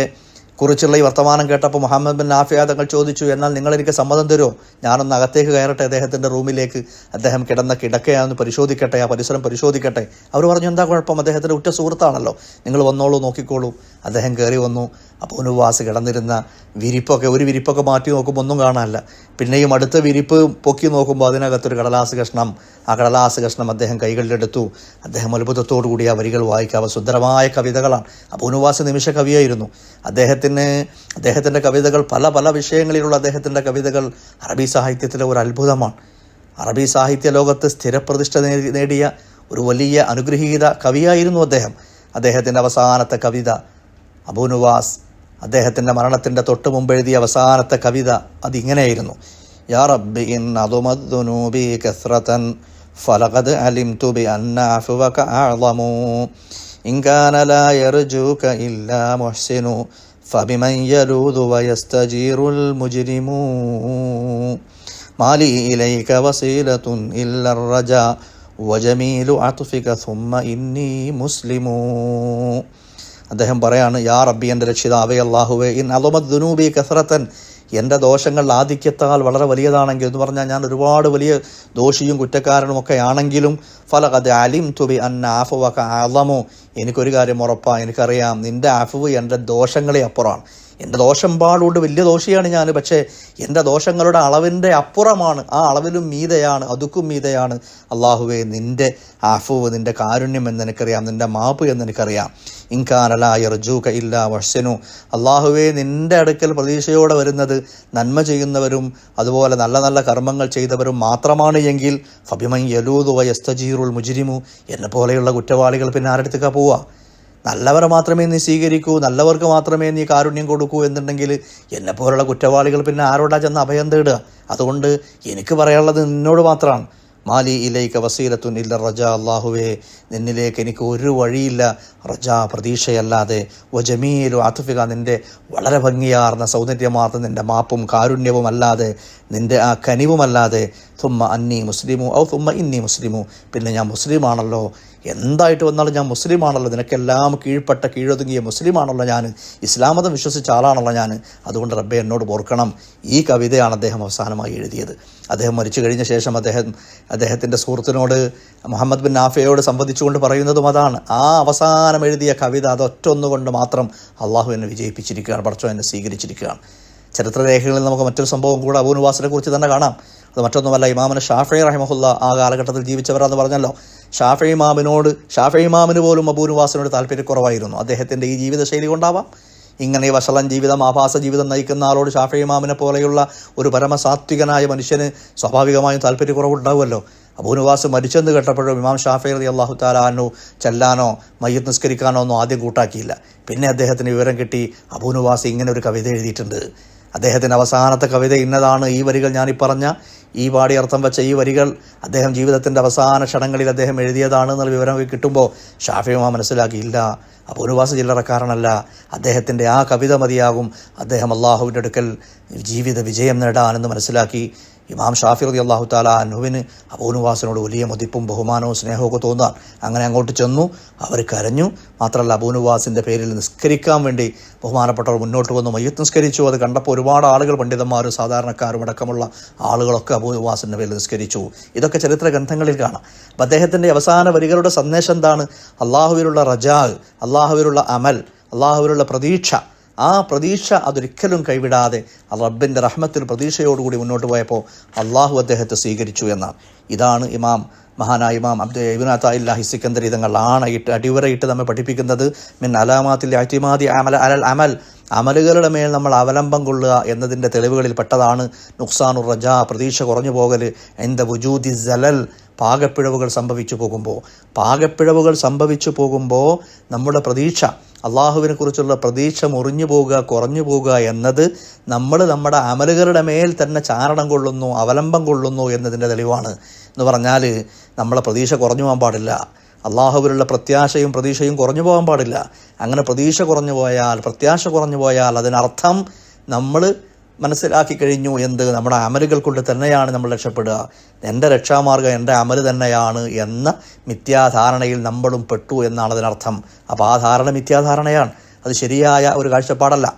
കുറിച്ചുള്ള ഈ വർത്തമാനം കേട്ടപ്പോൾ മുഹമ്മദ് ബിൻ നാഫിയ തങ്ങൾ ചോദിച്ചു എന്നാൽ നിങ്ങൾ എനിക്ക് സമ്മതം തരുമോ? ഞാനൊന്ന് അകത്തേക്ക് കയറട്ടെ അദ്ദേഹത്തിന്റെ റൂമിലേക്ക്. അദ്ദേഹം കിടന്ന കിടക്കയാന്ന് പരിശോധിക്കട്ടെ ആ പരിസരം പരിശോധിക്കട്ടെ. അവർ പറഞ്ഞു എന്താ കുഴപ്പം? അദ്ദേഹത്തിന്റെ ഉറ്റ സുഹൃത്താണല്ലോ. നിങ്ങൾ വന്നോളൂ നോക്കിക്കോളൂ. അദ്ദേഹം കയറി വന്നു. അപ്പോൾ അനുവാസ് കിടന്നിരുന്ന വിരിപ്പൊക്കെ ഒരു വിരിപ്പൊക്കെ മാറ്റി നോക്കുമ്പോൾ ഒന്നും കാണാനില്ല. പിന്നെയും അടുത്ത വിരിപ്പ് പൊക്കി നോക്കുമ്പോൾ അതിനകത്തൊരു കടലാസ് കഷ്ണം. ആ കടലാസ് കഷ്ണം അദ്ദേഹം കൈകളിലെടുത്തു. അദ്ദേഹം അത്ഭുതത്തോടു കൂടി ആ വരികൾ വായിക്കാവ സുന്ദരമായ കവിതകളാണ്. അപൂനുവാസ നിമിഷ കവിയായിരുന്നു. അദ്ദേഹത്തിന് അദ്ദേഹത്തിന്റെ കവിതകൾ പല പല വിഷയങ്ങളിലുള്ള അദ്ദേഹത്തിന്റെ കവിതകൾ അറബി സാഹിത്യത്തിലെ ഒരു അത്ഭുതമാണ്. അറബി സാഹിത്യ ലോകത്ത് സ്ഥിരപ്രതിഷ്ഠ നേടിയ ഒരു വലിയ അനുഗ്രഹീത കവിയായിരുന്നു അദ്ദേഹം. അദ്ദേഹത്തിന്റെ അവസാനത്തെ കവിത അബൂനുവാസ് അദ്ദേഹത്തിന്റെ മരണത്തിന്റെ തൊട്ട് മുമ്പ് എഴുതിയ അവസാനത്തെ കവിത അതിങ്ങനെയായിരുന്നു. യാ റബ്ബി ഇൻ കസ്രതൻ ഫലഖദ് അലിംതു ബി അന്ന അഫ്വക അഅളമു. ഇൻ കാന ലാ യർജൂക ഇല്ലാ മുഹ്സിനു ഇന്നി മുസ്ലിമൂ. അദ്ദേഹം പറയാണ് യാ റബ്ബി എന്റെ രക്ഷിതാവേ അള്ളാഹുവേ ഇൻ അലമത് ദുനൂബി കസറത്തൻ എന്റെ ദോഷങ്ങൾ ആധിക്യത്താൽ വളരെ വലിയതാണെങ്കിൽ എന്ന് പറഞ്ഞാൽ ഞാൻ ഒരുപാട് വലിയ ദോഷിയും കുറ്റക്കാരനും ഒക്കെ ആണെങ്കിലും ഫലകത് അലിം തുബി അന്ന ആഫുവൊക്കെ അലമോ എനിക്കൊരു കാര്യം ഉറപ്പാണ് എനിക്കറിയാം നിന്റെ ആഫുവ് എന്റെ ദോഷങ്ങളെ അപ്പുറമാണ്. എന്റെ ദോഷം പാടുകൊണ്ട് വലിയ ദോഷിയാണ് ഞാൻ പക്ഷേ എന്റെ ദോഷങ്ങളുടെ അളവിന്റെ അപ്പുറമാണ്. ആ അളവിലും മീതയാണ് അതുക്കും മീതയാണ്. അള്ളാഹുവേ നിന്റെ ആഫുവ് നിന്റെ കാരുണ്യം എന്ന് എനിക്കറിയാം നിന്റെ മാപ്പ് എന്ന് എനിക്കറിയാം. ഇൻകാനലായർജൂക ഇല്ല വഷനു അള്ളാഹുവേ നിന്റെ അടുക്കൽ പ്രതീക്ഷയോടെ വരുന്നത് നന്മ ചെയ്യുന്നവരും അതുപോലെ നല്ല നല്ല കർമ്മങ്ങൾ ചെയ്തവരും മാത്രമാണ് എങ്കിൽ ഫബിമൻ യലൂദു വയസ്തജീറുൽ മുജിരിമു എന്നെ പോലെയുള്ള കുറ്റവാളികൾ പിന്നെ ആരെടുത്തേക്കാ പോവുക? നല്ലവരെ മാത്രമേ നീ സ്വീകരിക്കൂ നല്ലവർക്ക് മാത്രമേ നീ കാരുണ്യം കൊടുക്കൂ എന്നുണ്ടെങ്കിൽ എന്നെപ്പോലുള്ള കുറ്റവാളികൾ പിന്നെ ആരോടാ ചെന്ന് അഭയം തേടുക? അതുകൊണ്ട് എനിക്ക് പറയാനുള്ളത് നിന്നോട് മാത്രമാണ്. മാലി ഇലൈക്ക് വസീലത്തുൻ ഇല്ല റജ അള്ളാഹുവേ നിന്നിലേക്ക് എനിക്ക് ഒരു വഴിയില്ല. റജ പ്രതീക്ഷയല്ലാതെ ഒ ജമീലു ആത്തുഫിക നിന്റെ വളരെ ഭംഗിയാർന്ന സൗന്ദര്യമാർന്ന നിന്റെ മാപ്പും കാരുണ്യവും അല്ലാതെ നിന്റെ ആ കനിവുമല്ലാതെ തുമ്മ അന്നി മുസ്ലിമു ഔ തുമ്മ ഇന്നി മുസ്ലിമു. പിന്നെ ഞാൻ മുസ്ലിമാണല്ലോ എന്തായിട്ട് വന്നാലും ഞാൻ മുസ്ലിമാണല്ലോ. നിനക്കെല്ലാം കീഴ്പ്പെട്ട കീഴൊതുങ്ങിയ മുസ്ലിമാണല്ലോ ഞാൻ ഇസ്ലാം മതം വിശ്വസിച്ച ആളാണല്ലോ ഞാൻ അതുകൊണ്ട് റബ്ബെ എന്നോട് ഓർക്കണം. ഈ കവിതയാണ് അദ്ദേഹം അവസാനമായി എഴുതിയത്. അദ്ദേഹം മരിച്ചു കഴിഞ്ഞ ശേഷം അദ്ദേഹം അദ്ദേഹത്തിന്റെ സുഹൃത്തിനോട് മുഹമ്മദ് ബിൻ നാഫയോട് സംവദിച്ചുകൊണ്ട് പറയുന്നതും അതാണ്. ആ അവസാനം എഴുതിയ കവിത അതൊറ്റ ഒന്നുകൊണ്ട് മാത്രം അള്ളാഹു എന്നെ വിജയിപ്പിച്ചിരിക്കുകയാണ് പടച്ചോ എന്നെ സ്വീകരിച്ചിരിക്കുകയാണ്. ചരിത്രരേഖകളിൽ നമുക്ക് മറ്റൊരു സംഭവം കൂടെ അബൂനുവാസിനെ കുറിച്ച് തന്നെ കാണാം. അത് മറ്റൊന്നുമല്ല ഇമാമിന് ഷാഫി റഹിമഹുല്ല ആ കാലഘട്ടത്തിൽ ജീവിച്ചവരാന്ന് പറഞ്ഞല്ലോ. ഷാഫി ഇമാമിനോട് ഷാഫി ഇമാമിന് പോലും അബൂനുവാസിനോട് താല്പര്യക്കുറവായിരുന്നു. അദ്ദേഹത്തിന്റെ ഈ ജീവിതശൈലി കൊണ്ടാവാം. ഇങ്ങനെ വഷളൻ ജീവിതം ആഭാസ ജീവിതം നയിക്കുന്ന ആളോട് ഷാഫി ഇമാമിനെ പോലെയുള്ള ഒരു പരമസാത്വികനായ മനുഷ്യന് സ്വാഭാവികമായും താല്പര്യക്കുറവുണ്ടാവുമല്ലോ. അബൂനുവാസ് മരിച്ചെന്ന് കേട്ടപ്പോഴും ഇമാം ഷാഫി അലി അള്ളാഹു താലാനോ ചെല്ലാനോ മയ്യത്ത് നിസ്കരിക്കാനോ ഒന്നും ആദ്യം കൂട്ടാക്കിയില്ല. പിന്നെ അദ്ദേഹത്തിന് വിവരം കിട്ടി അബൂനുവാസ് ഇങ്ങനെ ഒരു കവിത എഴുതിയിട്ടുണ്ട്. അദ്ദേഹത്തിന്റെ അവസാനത്തെ കവിത ഇന്നതാണ്. ഈ വരികൾ ഞാനീ പറഞ്ഞ ഈ പാടി അർത്ഥം വെച്ച ഈ വരികൾ അദ്ദേഹം ജീവിതത്തിന്റെ അവസാന ക്ഷണങ്ങളിൽ അദ്ദേഹം എഴുതിയതാണ് എന്നുള്ള വിവരം കിട്ടുമ്പോൾ ഷാഫിയുമാ മനസ്സിലാക്കിയില്ല. അപ്പോൾ ഒരുവാസ ചില്ലറക്കാരനല്ല അദ്ദേഹത്തിന്റെ ആ കവിത മതിയാകും. അദ്ദേഹം അള്ളാഹുവിന്റെ അടുക്കൽ ജീവിത വിജയം നേടാനെന്ന് മനസ്സിലാക്കി. ഇമാം ഷാഫി റതി അള്ളാഹു താല അനുവിന് അബൂനുവാസിനോട് വലിയ മതിപ്പും ബഹുമാനവും സ്നേഹവും ഒക്കെ തോന്നാൻ അങ്ങനെ അങ്ങോട്ട് ചെന്നു. അവർ കരഞ്ഞു. മാത്രമല്ല അബൂനുവാസിന്റെ പേരിൽ നിസ്കരിക്കാൻ വേണ്ടി ബഹുമാനപ്പെട്ടവർ മുന്നോട്ട് വന്നു. മയ്യത്ത് നിസ്കരിച്ചു. അത് കണ്ടപ്പോൾ ഒരുപാട് ആളുകൾ പണ്ഡിതന്മാരും സാധാരണക്കാരും അടക്കമുള്ള ആളുകളൊക്കെ അബൂനുവാസിന്റെ പേരിൽ നിസ്കരിച്ചു. ഇതൊക്കെ ചരിത്ര ഗ്രന്ഥങ്ങളിൽ കാണാം. അപ്പം അദ്ദേഹത്തിന്റെ അവസാന വരികളുടെ സന്ദേശം എന്താണ്? അള്ളാഹുവിലുള്ള റജാ അള്ളാഹുവിലുള്ള അമൽ അള്ളാഹുവിലുള്ള പ്രതീക്ഷ ആ പ്രതീക്ഷ അതൊരിക്കലും കൈവിടാതെ റബ്ബിന്റെ റഹ്മത്തിൽ പ്രതീക്ഷയോടുകൂടി മുന്നോട്ട് പോയപ്പോൾ അള്ളാഹു അദ്ദേഹത്തെ സ്വീകരിച്ചു എന്നാണ്. ഇതാണ് ഇമാം മഹാനായ ഇമാം അബ്ദു ഇബിനാത്തായില്ലാഹി സിക്കന്ദരി തങ്ങൾ ആണയിട്ട് അടിവരയിട്ട് നമ്മെ പഠിപ്പിക്കുന്നത്. മിൻ അലാമാത്തിൽ അറ്റിമാതി അമൽ അലൽ അമൽ. അമലുകളുടെ മേൽ നമ്മൾ അവലംബം കൊള്ളുക എന്നതിന്റെ തെളിവുകളിൽ പെട്ടതാണ്. നുക്സാനുർ റജ പ്രതീക്ഷ കുറഞ്ഞു പോകൽ എന്ത വുജൂദി ജലൽ പാകപ്പിഴവുകൾ സംഭവിച്ചു പോകുമ്പോൾ. പാകപ്പിഴവുകൾ സംഭവിച്ചു പോകുമ്പോൾ നമ്മുടെ പ്രതീക്ഷ അള്ളാഹുവിനെ കുറിച്ചുള്ള പ്രതീക്ഷ മുറിഞ്ഞു പോവുക കുറഞ്ഞു പോവുക എന്നത് നമ്മൾ നമ്മുടെ അമലുകളുടെ മേൽ തന്നെ ചാരണം കൊള്ളുന്നു അവലംബം കൊള്ളുന്നു എന്നതിന്റെ തെളിവാണ്. എന്ന് പറഞ്ഞാൽ നമ്മളെ പ്രതീക്ഷ കുറഞ്ഞു പോകാൻ പാടില്ല. അള്ളാഹുവിലുള്ള പ്രത്യാശയും പ്രതീക്ഷയും കുറഞ്ഞു പോകാൻ പാടില്ല. അങ്ങനെ പ്രതീക്ഷ കുറഞ്ഞു പോയാൽ പ്രത്യാശ കുറഞ്ഞു പോയാൽ അതിനർത്ഥം നമ്മൾ മനസ്സിലാക്കി കഴിഞ്ഞു എന്ത്? നമ്മുടെ അമലുകൾ കൊണ്ട് തന്നെയാണ് നമ്മൾ രക്ഷപ്പെടുക. എന്റെ രക്ഷാമാർഗം എന്റെ അമൽ തന്നെയാണ് എന്ന മിഥ്യാധാരണയിൽ നമ്മളും പെട്ടു എന്നാണ് അതിനർത്ഥം. അപ്പോൾ ആ ധാരണ മിഥ്യാധാരണയാണ്. അത് ശരിയായ ഒരു കാഴ്ചപ്പാടല്ല.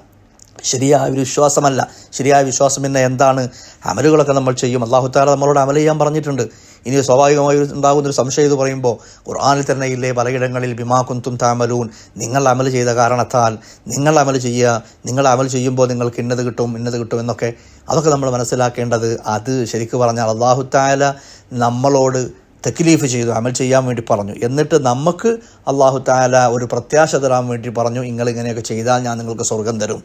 ശരിയായ ഒരു വിശ്വാസമല്ല. ശരിയായ വിശ്വാസം പിന്നെ എന്താണ്? അമലുകളൊക്കെ നമ്മൾ ചെയ്യും. അള്ളാഹുത്താല നമ്മളോട് അമൽ ചെയ്യാൻ പറഞ്ഞിട്ടുണ്ട്. ഇനി സ്വാഭാവികമായി ഉണ്ടാകുന്നൊരു സംശയം ഇത് പറയുമ്പോൾ ഖുർആാനിൽ തന്നെ ഇല്ലേ പലയിടങ്ങളിൽ ബിമാ കുന്തും താമലൂൻ. നിങ്ങൾ അമൽ ചെയ്ത കാരണത്താൽ നിങ്ങൾ അമൽ ചെയ്യുക. നിങ്ങൾ അമൽ ചെയ്യുമ്പോൾ നിങ്ങൾക്ക് ഇന്നത് കിട്ടും ഇന്നത് കിട്ടും എന്നൊക്കെ അതൊക്കെ നമ്മൾ മനസ്സിലാക്കേണ്ടത് അത് ശരിക്ക് പറഞ്ഞാൽ അള്ളാഹുത്താല നമ്മളോട് തെക്കിലീഫ് ചെയ്തു അമൽ ചെയ്യാൻ വേണ്ടി പറഞ്ഞു. എന്നിട്ട് നമുക്ക് അള്ളാഹു താല ഒരു പ്രത്യാശ തരാൻ വേണ്ടി പറഞ്ഞു. നിങ്ങൾ ഇങ്ങനെയൊക്കെ ചെയ്താൽ ഞാൻ നിങ്ങൾക്ക് സ്വർഗം തരും.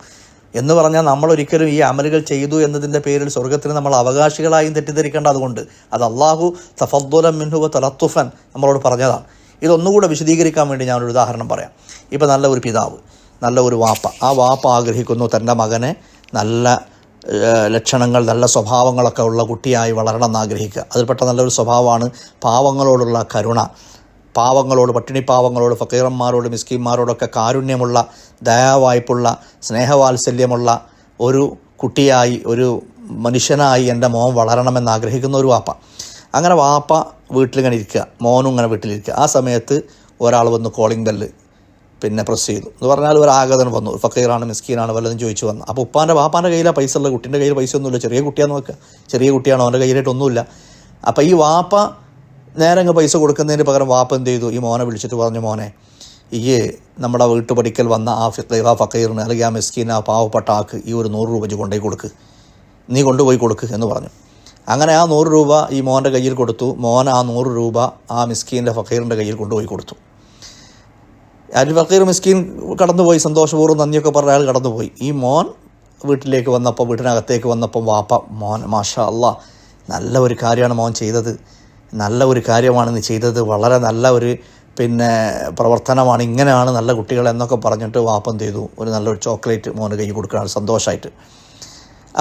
എന്ന് പറഞ്ഞാൽ നമ്മൾ ഒരിക്കലും ഈ അമലുകൾ ചെയ്തു എന്നതിന്റെ പേരിൽ സ്വർഗത്തിന് നമ്മൾ അവകാശികളായും തെറ്റിദ്ധരിക്കേണ്ട അതുകൊണ്ട്. അത് അള്ളാഹു തഫദ്ദുലം മിൻഹുവ തലത്തുഫൻ നമ്മളോട് പറഞ്ഞതാണ്. ഇതൊന്നുകൂടെ വിശദീകരിക്കാൻ വേണ്ടി ഞാനൊരു ഉദാഹരണം പറയാം. ഇപ്പോൾ നല്ല ഒരു പിതാവ് നല്ല ഒരു വാപ്പ. ആ വാപ്പ ആഗ്രഹിക്കുന്നു തന്റെ മകനെ നല്ല ലക്ഷണങ്ങൾ നല്ല സ്വഭാവങ്ങളൊക്കെ ഉള്ള കുട്ടിയായി വളരണം എന്ന് ആഗ്രഹിക്കുക അതിൽപ്പെട്ട നല്ലൊരു സ്വഭാവമാണ് പാവങ്ങളോടുള്ള കരുണ. പാവങ്ങളോട് പട്ടിണി പാവങ്ങളോട് ഫക്കീറന്മാരോട് മിസ്കിന്മാരോടൊക്കെ കാരുണ്യമുള്ള ദയാവായ്പുള്ള സ്നേഹവാത്സല്യമുള്ള ഒരു കുട്ടിയായി ഒരു മനുഷ്യനായി എന്റെ മോൻ വളരണമെന്ന് ആഗ്രഹിക്കുന്ന ഒരു വാപ്പ. അങ്ങനെ വാപ്പ വീട്ടിലിങ്ങനെ ഇരിക്കുക. മോനും ഇങ്ങനെ വീട്ടിലിരിക്കുക. ആ സമയത്ത് ഒരാൾ വന്ന് കോളിംഗ് ബെല്ല് പിന്നെ പ്രസ് ചെയ്തു എന്ന് പറഞ്ഞാൽ ഒരു ആഗതൻ വന്നു. ഫക്കീറാണ് മിസ്കീനാണ് വല്ലതും ചോദിച്ചു വന്നു. അപ്പോൾ ഉപ്പാന്റെ വാപ്പാന്റെ കയ്യിലാണ് പൈസ ഉള്ളത്. കുട്ടീന്റെ കയ്യിൽ പൈസ ഒന്നുമില്ല ചെറിയ കുട്ടിയാണെന്ന് നോക്കുക ചെറിയ കുട്ടിയാണ്. അവന്റെ കയ്യിലായിട്ടൊന്നുമില്ല. അപ്പോൾ ഈ വാപ്പ നേരെ അങ്ങ് പൈസ കൊടുക്കുന്നതിന് പകരം വാപ്പ എന്ത് ചെയ്തു? ഈ മോനെ വിളിച്ചിട്ട് പറഞ്ഞു മോനെ ഈ നമ്മുടെ വീട്ടുപടിക്കൽ വന്ന ആ ഫിത്തൈവ ഫക്കീറിന് അല്ലെങ്കിൽ ആ മിസ്കീൻ ആ പാവപ്പെട്ട ആക്ക് ഈ ഒരു നൂറ് രൂപ കൊണ്ടുപോയി കൊടുക്ക്. നീ കൊണ്ടുപോയി കൊടുക്ക് എന്ന് പറഞ്ഞു. അങ്ങനെ ആ നൂറ് രൂപ ഈ മോന്റെ കയ്യിൽ കൊടുത്തു. മോൻ ആ നൂറ് രൂപ ആ മിസ്കീന്റെ ഫക്കീറിന്റെ കയ്യിൽ കൊണ്ടുപോയി കൊടുത്തു. അൽ ഫക്കീർ മിസ്കീൻ കടന്നുപോയി. സന്തോഷപൂർവം നന്ദിയൊക്കെ പറഞ്ഞ അയാൾ കടന്നുപോയി. ഈ മോൻ വീട്ടിലേക്ക് വന്നപ്പോൾ വീട്ടിനകത്തേക്ക് വന്നപ്പം വാപ്പ മോൻ മാഷ അല്ല നല്ല ഒരു കാര്യമാണ് മോൻ ചെയ്തത്. നല്ല ഒരു കാര്യമാണ് നീ ചെയ്തത്. വളരെ നല്ല ഒരു പിന്നെ പ്രവർത്തനമാണ്. ഇങ്ങനെയാണ് നല്ല കുട്ടികൾ എന്നൊക്കെ പറഞ്ഞിട്ട് വാപ്പം ചെയ്തു. ഒരു നല്ലൊരു ചോക്ലേറ്റ് മോന് കൈ കൊടുക്കുകയാണ് സന്തോഷമായിട്ട്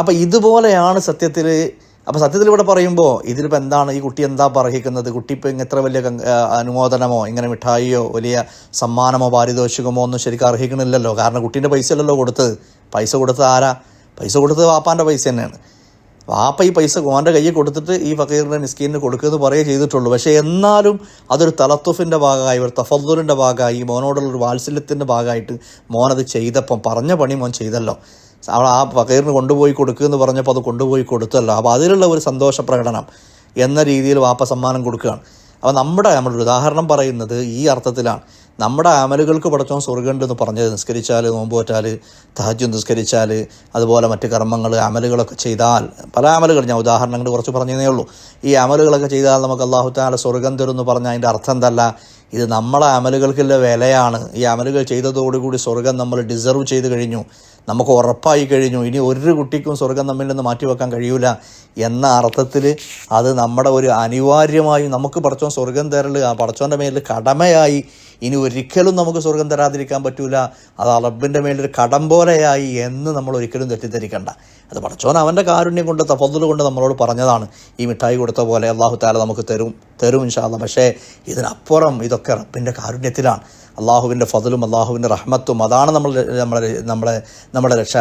അപ്പോൾ ഇതുപോലെയാണ് സത്യത്തിൽ അപ്പോൾ സത്യത്തിൽ ഇവിടെ പറയുമ്പോൾ ഇതിലിപ്പോൾ എന്താണ് ഈ കുട്ടി എന്താ പറയിക്കുന്നത്? കുട്ടി ഇപ്പോൾ ഇങ്ങനെ എത്ര വലിയ അനുമോദനമോ ഇങ്ങനെ മിഠായിയോ വലിയ സമ്മാനമോ പാരിതോഷികമോ ഒന്നും ശരിക്കും അർഹിക്കണില്ലല്ലോ. കാരണം കുട്ടീന്റെ പൈസ അല്ലല്ലോ കൊടുത്തത്. പൈസ കൊടുത്തത് ആരാ? പൈസ കൊടുത്തത് വാപ്പാന്റെ പൈസ തന്നെയാണ്. വാപ്പ ഈ പൈസ ഓന്റെ കയ്യിൽ കൊടുത്തിട്ട് ഈ ഫക്കീറിന്റെ മിസ്കീനിന് കൊടുക്കുമെന്ന് പറയുകയേ ചെയ്തിട്ടുള്ളൂ. പക്ഷേ എന്നാലും അതൊരു തലത്തുഫിന്റെ ഭാഗമായി ഒരു തഫദ്ദുലിന്റെ ഭാഗമായി ഈ മോനോടുള്ള ഒരു വാത്സല്യത്തിന്റെ ഭാഗമായിട്ട് മോനത് ചെയ്തപ്പം പറഞ്ഞ പണി മോൻ ചെയ്തല്ലോ. അവൾ ആ ഫക്കീറിന് കൊണ്ടുപോയി കൊടുക്കുമെന്ന് പറഞ്ഞപ്പോൾ അത് കൊണ്ടുപോയി കൊടുത്തല്ലോ. അപ്പോൾ അതിലുള്ള ഒരു സന്തോഷ പ്രകടനം എന്ന രീതിയിൽ വാപ്പ സമ്മാനം കൊടുക്കുകയാണ്. അപ്പോൾ നമ്മുടെ നമ്മളൊരു ഉദാഹരണം പറയുന്നത് ഈ അർത്ഥത്തിലാണ്. നമ്മുടെ അമലുകൾക്ക് പടച്ചോൻ സ്വർഗമുണ്ടെന്ന് പറഞ്ഞത് നിസ്കരിച്ചാൽ നോമ്പ് പറ്റാൽ തഹജ് നിസ്കരിച്ചാൽ അതുപോലെ മറ്റ് കർമ്മങ്ങൾ അമലുകളൊക്കെ ചെയ്താൽ. പല അമലുകൾ ഞാൻ ഉദാഹരണങ്ങൾ കുറച്ച് പറഞ്ഞതേ ഉള്ളൂ. ഈ അമലുകളൊക്കെ ചെയ്താൽ നമുക്ക് അള്ളാഹു താല സ്വർഗം തരും എന്ന് പറഞ്ഞാൽ അതിന്റെ അർത്ഥം എന്തല്ല? ഇത് നമ്മളെ അമലുകൾക്കുള്ള വിലയാണ്. ഈ അമലുകൾ ചെയ്തതോടുകൂടി സ്വർഗം നമ്മൾ ഡിസർവ് ചെയ്ത് കഴിഞ്ഞു. നമുക്ക് ഉറപ്പായി കഴിഞ്ഞു. ഇനി ഒരു കുട്ടിക്കും സ്വർഗം നമ്മിൽ നിന്ന് മാറ്റിവെക്കാൻ കഴിയൂല. എന്ന അർത്ഥത്തിൽ അത് നമ്മുടെ ഒരു അനിവാര്യമായി നമുക്ക് പടച്ചോൻ സ്വർഗം തരൽ ആ പടച്ചോന്റെ മേലിൽ കടമയായി ഇനി ഒരിക്കലും നമുക്ക് സ്വർഗം തരാതിരിക്കാൻ പറ്റൂല. അത് അറബിന്റെ മേലൊരു കടം പോലെയായി എന്ന് നമ്മൾ ഒരിക്കലും തെറ്റിദ്ധരിക്കണ്ട. അത് പടച്ചോൻ അവന്റെ കാരുണ്യം കൊണ്ട് തഫദ്ദുൽ കൊണ്ട് നമ്മളോട് പറഞ്ഞതാണ്. ഈ മിഠായി കൊടുത്ത പോലെ അള്ളാഹു താല നമുക്ക് തരും തരും ഇൻഷാല്ല പക്ഷേ ഇതിനപ്പുറം ഇതൊക്കെ റബ്ബിന്റെ കാരുണ്യത്തിലാണ്. അള്ളാഹുവിന്റെ ഫതിലും അള്ളാഹുവിന്റെ റഹ്മത്തും അതാണ് നമ്മൾ നമ്മളെ നമ്മളെ നമ്മുടെ രക്ഷ.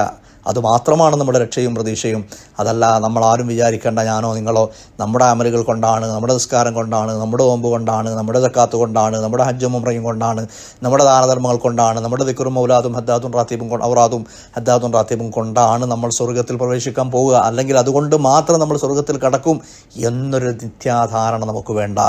അതുമാത്രമാണ് നമ്മുടെ രക്ഷയും പ്രതീക്ഷയും. അതല്ല നമ്മൾ ആരും വിചാരിക്കേണ്ട ഞാനോ നിങ്ങളോ നമ്മുടെ അമലുകൾ കൊണ്ടാണ് നമ്മുടെ നിസ്കാരം കൊണ്ടാണ് നമ്മുടെ നോമ്പ് കൊണ്ടാണ് നമ്മുടെ സക്കാത്ത് കൊണ്ടാണ് നമ്മുടെ ഹജ്ജും ഉമ്രയും കൊണ്ടാണ് നമ്മുടെ ദാനധർമ്മങ്ങൾ കൊണ്ടാണ് നമ്മുടെ ദിക്കറും മൗലാദും ഹദ്ദാത്തും റാത്തീബും ഔറാദും ഹദ്ദാത്തും റാത്തീബും കൊണ്ടാണ് നമ്മൾ സ്വർഗത്തിൽ പ്രവേശിക്കാൻ പോവുക. അല്ലെങ്കിൽ അതുകൊണ്ട് മാത്രം നമ്മൾ സ്വർഗത്തിൽ കടക്കും എന്നൊരു നിത്യാധാരണ നമുക്ക് വേണ്ട.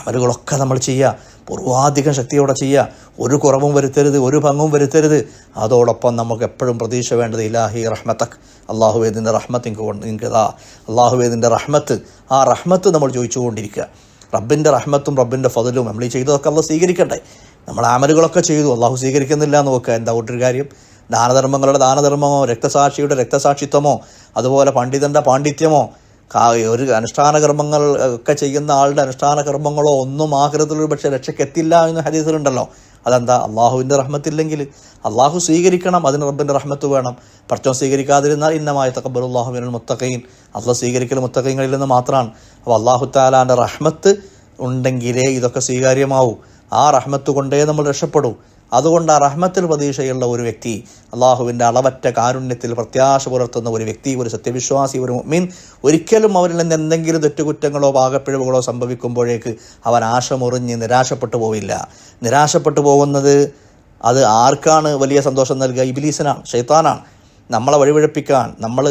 അമലുകളൊക്കെ നമ്മൾ ചെയ്യുക. പൂർവാധികം ശക്തിയോടെ ചെയ്യുക. ഒരു കുറവും വരുത്തരുത് ഒരു ഭംഗവും വരുത്തരുത്. അതോടൊപ്പം നമുക്ക് എപ്പോഴും പ്രതീക്ഷ വേണ്ടത് ഇലാഹി റഹ്മത്തക്. അള്ളാഹുവേദിന്റെ റഹ്മത്ത് ഇങ്ങ് നിങ്ങൾക്കതാ അള്ളാഹുവേദിന്റെ റഹ്മത്ത്. ആ റഹ്മത്ത് നമ്മൾ ചോദിച്ചുകൊണ്ടിരിക്കുക. റബ്ബിന്റെ റഹ്മത്തും റബ്ബിന്റെ ഫതിലും നമ്മൾ ഈ ചെയ്തതൊക്കെ അള്ളാഹ് സ്വീകരിക്കട്ടെ. നമ്മൾ ആമലുകളൊക്കെ ചെയ്തു. അള്ളാഹു സ്വീകരിക്കുന്നില്ല എന്ന് നോക്കുക. എന്താ ഒരു കാര്യം? ദാനധർമ്മങ്ങളുടെ ദാനധർമ്മമോ രക്തസാക്ഷിയുടെ രക്തസാക്ഷിത്വമോ അതുപോലെ പണ്ഡിതന്റെ പാണ്ഡിത്യമോ ഒരു അനുഷ്ഠാന കർമ്മങ്ങൾ ഒക്കെ ചെയ്യുന്ന ആളുടെ അനുഷ്ഠാന കർമ്മങ്ങളോ ഒന്നും ആകൃതത്തിൽ പക്ഷേ രക്ഷയ്ക്കെത്തില്ല എന്ന് ഹരീസിലുണ്ടല്ലോ അതെന്താ? അള്ളാഹുവിന്റെ റഹ്മത്തില്ലെങ്കിൽ അള്ളാഹു സ്വീകരിക്കണം അതിന് റബ്ബിന്റെ റഹ്മത്ത് വേണം. പടച്ചോൻ സ്വീകരിക്കാതിരുന്നാൽ ഇന്നമായ തക്കബറുല്ലാഹുവിനൽ മുത്തഖീൻ. അള്ളാഹ് സ്വീകരിക്കൽ മുത്തഖീങ്ങളിൽ നിന്ന് മാത്രമാണ്. അപ്പോൾ അള്ളാഹു താലാന്റെ റഹ്മത്ത് ഉണ്ടെങ്കിലേ ഇതൊക്കെ സ്വീകാര്യമാവൂ. ആ റഹ്മത്ത് കൊണ്ടേ നമ്മൾ രക്ഷപ്പെടൂ. അതുകൊണ്ട് ആ റഹ്മത്തിൽ പ്രതീക്ഷയുള്ള ഒരു വ്യക്തി അള്ളാഹുവിന്റെ അളവറ്റ കാരുണ്യത്തിൽ പ്രത്യാശ പുലർത്തുന്ന ഒരു വ്യക്തി ഒരു സത്യവിശ്വാസി ഒരു മീൻ ഒരിക്കലും അവരിൽ നിന്ന് എന്തെങ്കിലും തെറ്റുകുറ്റങ്ങളോ പാകപ്പിഴവുകളോ സംഭവിക്കുമ്പോഴേക്ക് അവൻ ആശമുറിഞ്ഞ് നിരാശപ്പെട്ടു പോവില്ല. നിരാശപ്പെട്ടു പോകുന്നത് അത് ആർക്കാണ് വലിയ സന്തോഷം നൽകുക? ഇബിലീസനാണ് ഷെയ്ത്താനാണ് നമ്മളെ വഴിപഴപ്പിക്കാൻ നമ്മൾ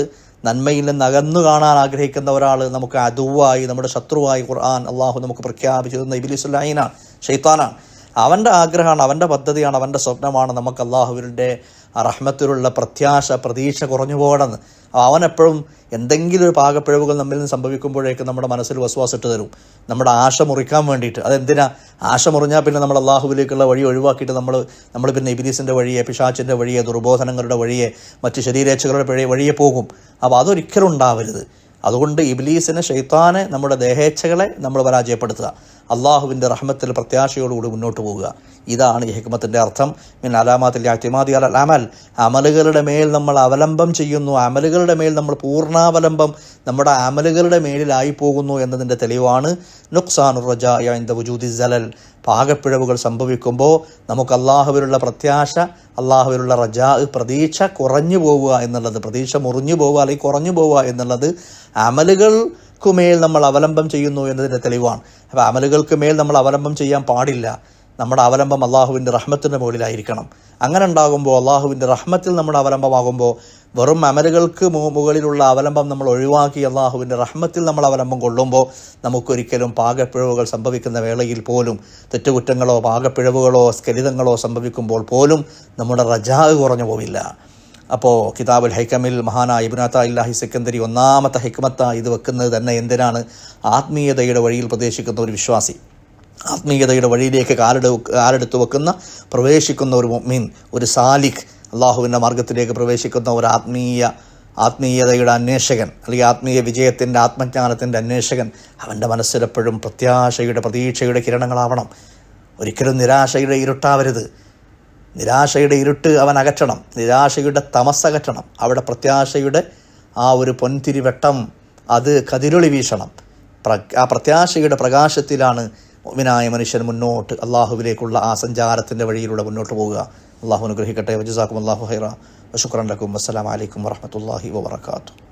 നന്മയിൽ നിന്ന് അകന്നു കാണാൻ ആഗ്രഹിക്കുന്ന ഒരാൾ നമുക്ക് അതുവായി നമ്മുടെ ശത്രുവായി ഖുർആൻ അള്ളാഹു നമുക്ക് പ്രഖ്യാപിച്ചു തന്ന ഇബിലിസുല്ലായിനാണ് ഷെയ്ത്താനാണ് അവന്റെ ആഗ്രഹമാണ് അവന്റെ പദ്ധതിയാണ് അവന്റെ സ്വപ്നമാണ് നമുക്ക് അള്ളാഹുവിന്റെ റഹ്മത്തിലുള്ള പ്രത്യാശ പ്രതീക്ഷ കുറഞ്ഞു പോകണമെന്ന്. അവൻ എപ്പോഴും എന്തെങ്കിലും ഒരു പാകപ്പിഴവുകൾ നമ്മിൽ നിന്ന് സംഭവിക്കുമ്പോഴേക്കും നമ്മുടെ മനസ്സിൽ വസ്വാസിട്ട് തരും. നമ്മുടെ ആശ മുറിക്കാൻ വേണ്ടിയിട്ട്. അതെന്തിനാ? ആശ മുറിഞ്ഞാൽ പിന്നെ നമ്മൾ അള്ളാഹുവിലേക്കുള്ള വഴി ഒഴിവാക്കിയിട്ട് നമ്മൾ നമ്മൾ പിന്നെ ഇബിലീസിന്റെ വഴിയെ പിശാച്ചിന്റെ വഴിയെ ദുർബോധനങ്ങളുടെ വഴിയെ മറ്റ് ശരീരേച്ഛകളുടെ വഴി വഴിയെ പോകും. അപ്പോൾ അതൊരിക്കലും ഉണ്ടാവരുത്. അതുകൊണ്ട് ഇബിലീസിനെ ഷെയ്ത്താനെ നമ്മുടെ ദേഹേച്ഛകളെ നമ്മൾ പരാജയപ്പെടുത്തുക. അള്ളാഹുവിന്റെ റഹ്മത്തിൽ പ്രത്യാശയോടുകൂടി മുന്നോട്ട് പോവുക. ഇതാണ് ഈ ഹിക്മത്തിന്റെ അർത്ഥം. മിൻ അലാമാത്തിൽ അറ്റിമാതി അൽ അമൽ. അമലുകളുടെ മേൽ നമ്മൾ അവലംബം ചെയ്യുന്നു. അമലുകളുടെ മേൽ നമ്മൾ പൂർണാവലംബം നമ്മുടെ അമലുകളുടെ മേലിലായി പോകുന്നു എന്നതിന്റെ തെളിവാണ്. നുക്സാനുർ റജായ ഇന്ത വജൂദി ജലൽ പാകപ്പിഴവുകൾ സംഭവിക്കുമ്പോൾ നമുക്ക് അള്ളാഹുവിലുള്ള പ്രത്യാശ അള്ളാഹുവിലുള്ള റജാ പ്രതീക്ഷ കുറഞ്ഞു പോവുക എന്നുള്ളത് പ്രതീക്ഷ മുറിഞ്ഞു പോവുക അല്ലെങ്കിൽ കുറഞ്ഞു പോവുക എന്നുള്ളത് അമലുകൾക്കുമേൽ നമ്മൾ അവലംബം ചെയ്യുന്നു എന്നതിന്റെ തെളിവാണ്. അപ്പോൾ അമലുകൾക്ക് മേൽ നമ്മൾ അവലംബം ചെയ്യാൻ പാടില്ല. നമ്മുടെ അവലംബം അള്ളാഹുവിന്റെ റഹ്മത്തിന്റെ മുകളിലായിരിക്കണം. അങ്ങനെ ഉണ്ടാകുമ്പോൾ അള്ളാഹുവിന്റെ റഹ്മത്തിൽ നമ്മുടെ അവലംബമാകുമ്പോൾ വെറും അമലുകൾക്ക് മുകളിലുള്ള അവലംബം നമ്മൾ ഒഴിവാക്കി അള്ളാഹുവിന്റെ റഹ്മത്തിൽ നമ്മൾ അവലംബം കൊള്ളുമ്പോൾ നമുക്കൊരിക്കലും പാകപ്പിഴവുകൾ സംഭവിക്കുന്ന വേളയിൽ പോലും തെറ്റുകുറ്റങ്ങളോ പാകപ്പിഴവുകളോ സ്കലിതങ്ങളോ സംഭവിക്കുമ്പോൾ പോലും നമ്മുടെ റജാ കുറഞ്ഞു പോവില്ല. അപ്പോൾ കിതാബുൽ ഹൈക്കമിൽ മഹാനായ ഇബുനാത്ത ഇല്ലാഹി സെക്കന്ദരി ഒന്നാമത്തെ ഹിക്മത്ത ഇത് വെക്കുന്നത് തന്നെ എന്തിനാണ്? ആത്മീയതയുടെ വഴിയിൽ പ്രതീക്ഷിക്കുന്ന ഒരു വിശ്വാസി. ആത്മീയതയുടെ വഴിയിലേക്ക് കാലെടു കാലെടുത്ത് വെക്കുന്ന പ്രവേശിക്കുന്ന ഒരു മീൻ ഒരു സാലിഖ് അള്ളാഹുവിന്റെ മാർഗത്തിലേക്ക് പ്രവേശിക്കുന്ന ഒരു ആത്മീയ ആത്മീയതയുടെ അന്വേഷകൻ അല്ലെങ്കിൽ ആത്മീയ വിജയത്തിന്റെ ആത്മജ്ഞാനത്തിന്റെ അന്വേഷകൻ അവന്റെ മനസ്സിലെപ്പോഴും പ്രത്യാശയുടെ പ്രതീക്ഷയുടെ കിരണങ്ങളാവണം. ഒരിക്കലും നിരാശയുടെ ഇരുട്ടാവരുത്. നിരാശയുടെ ഇരുട്ട് അവൻ അകറ്റണം. നിരാശയുടെ തമസ് അകറ്റണം. അവിടെ പ്രത്യാശയുടെ ആ ഒരു പൊൻതിരി വെട്ടം അത് കതിരൊളി വീശണം. ആ പ്രത്യാശയുടെ പ്രകാശത്തിലാണ് വിനായ മനുഷ്യൻ മുന്നോട്ട് അള്ളാഹുവിലേക്കുള്ള ആ സഞ്ചാരത്തിന്റെ വഴിയിലൂടെ മുന്നോട്ട് പോവുക. അള്ളാഹു അനുഗ്രഹിക്കട്ടെ. വജുസാക്കും അള്ളാഹു ഹൈറ വഷുക്രൻ ലക്കും അസ്സലാമലൈക്കും വറഹമത്തല്ലാഹി വാത്തു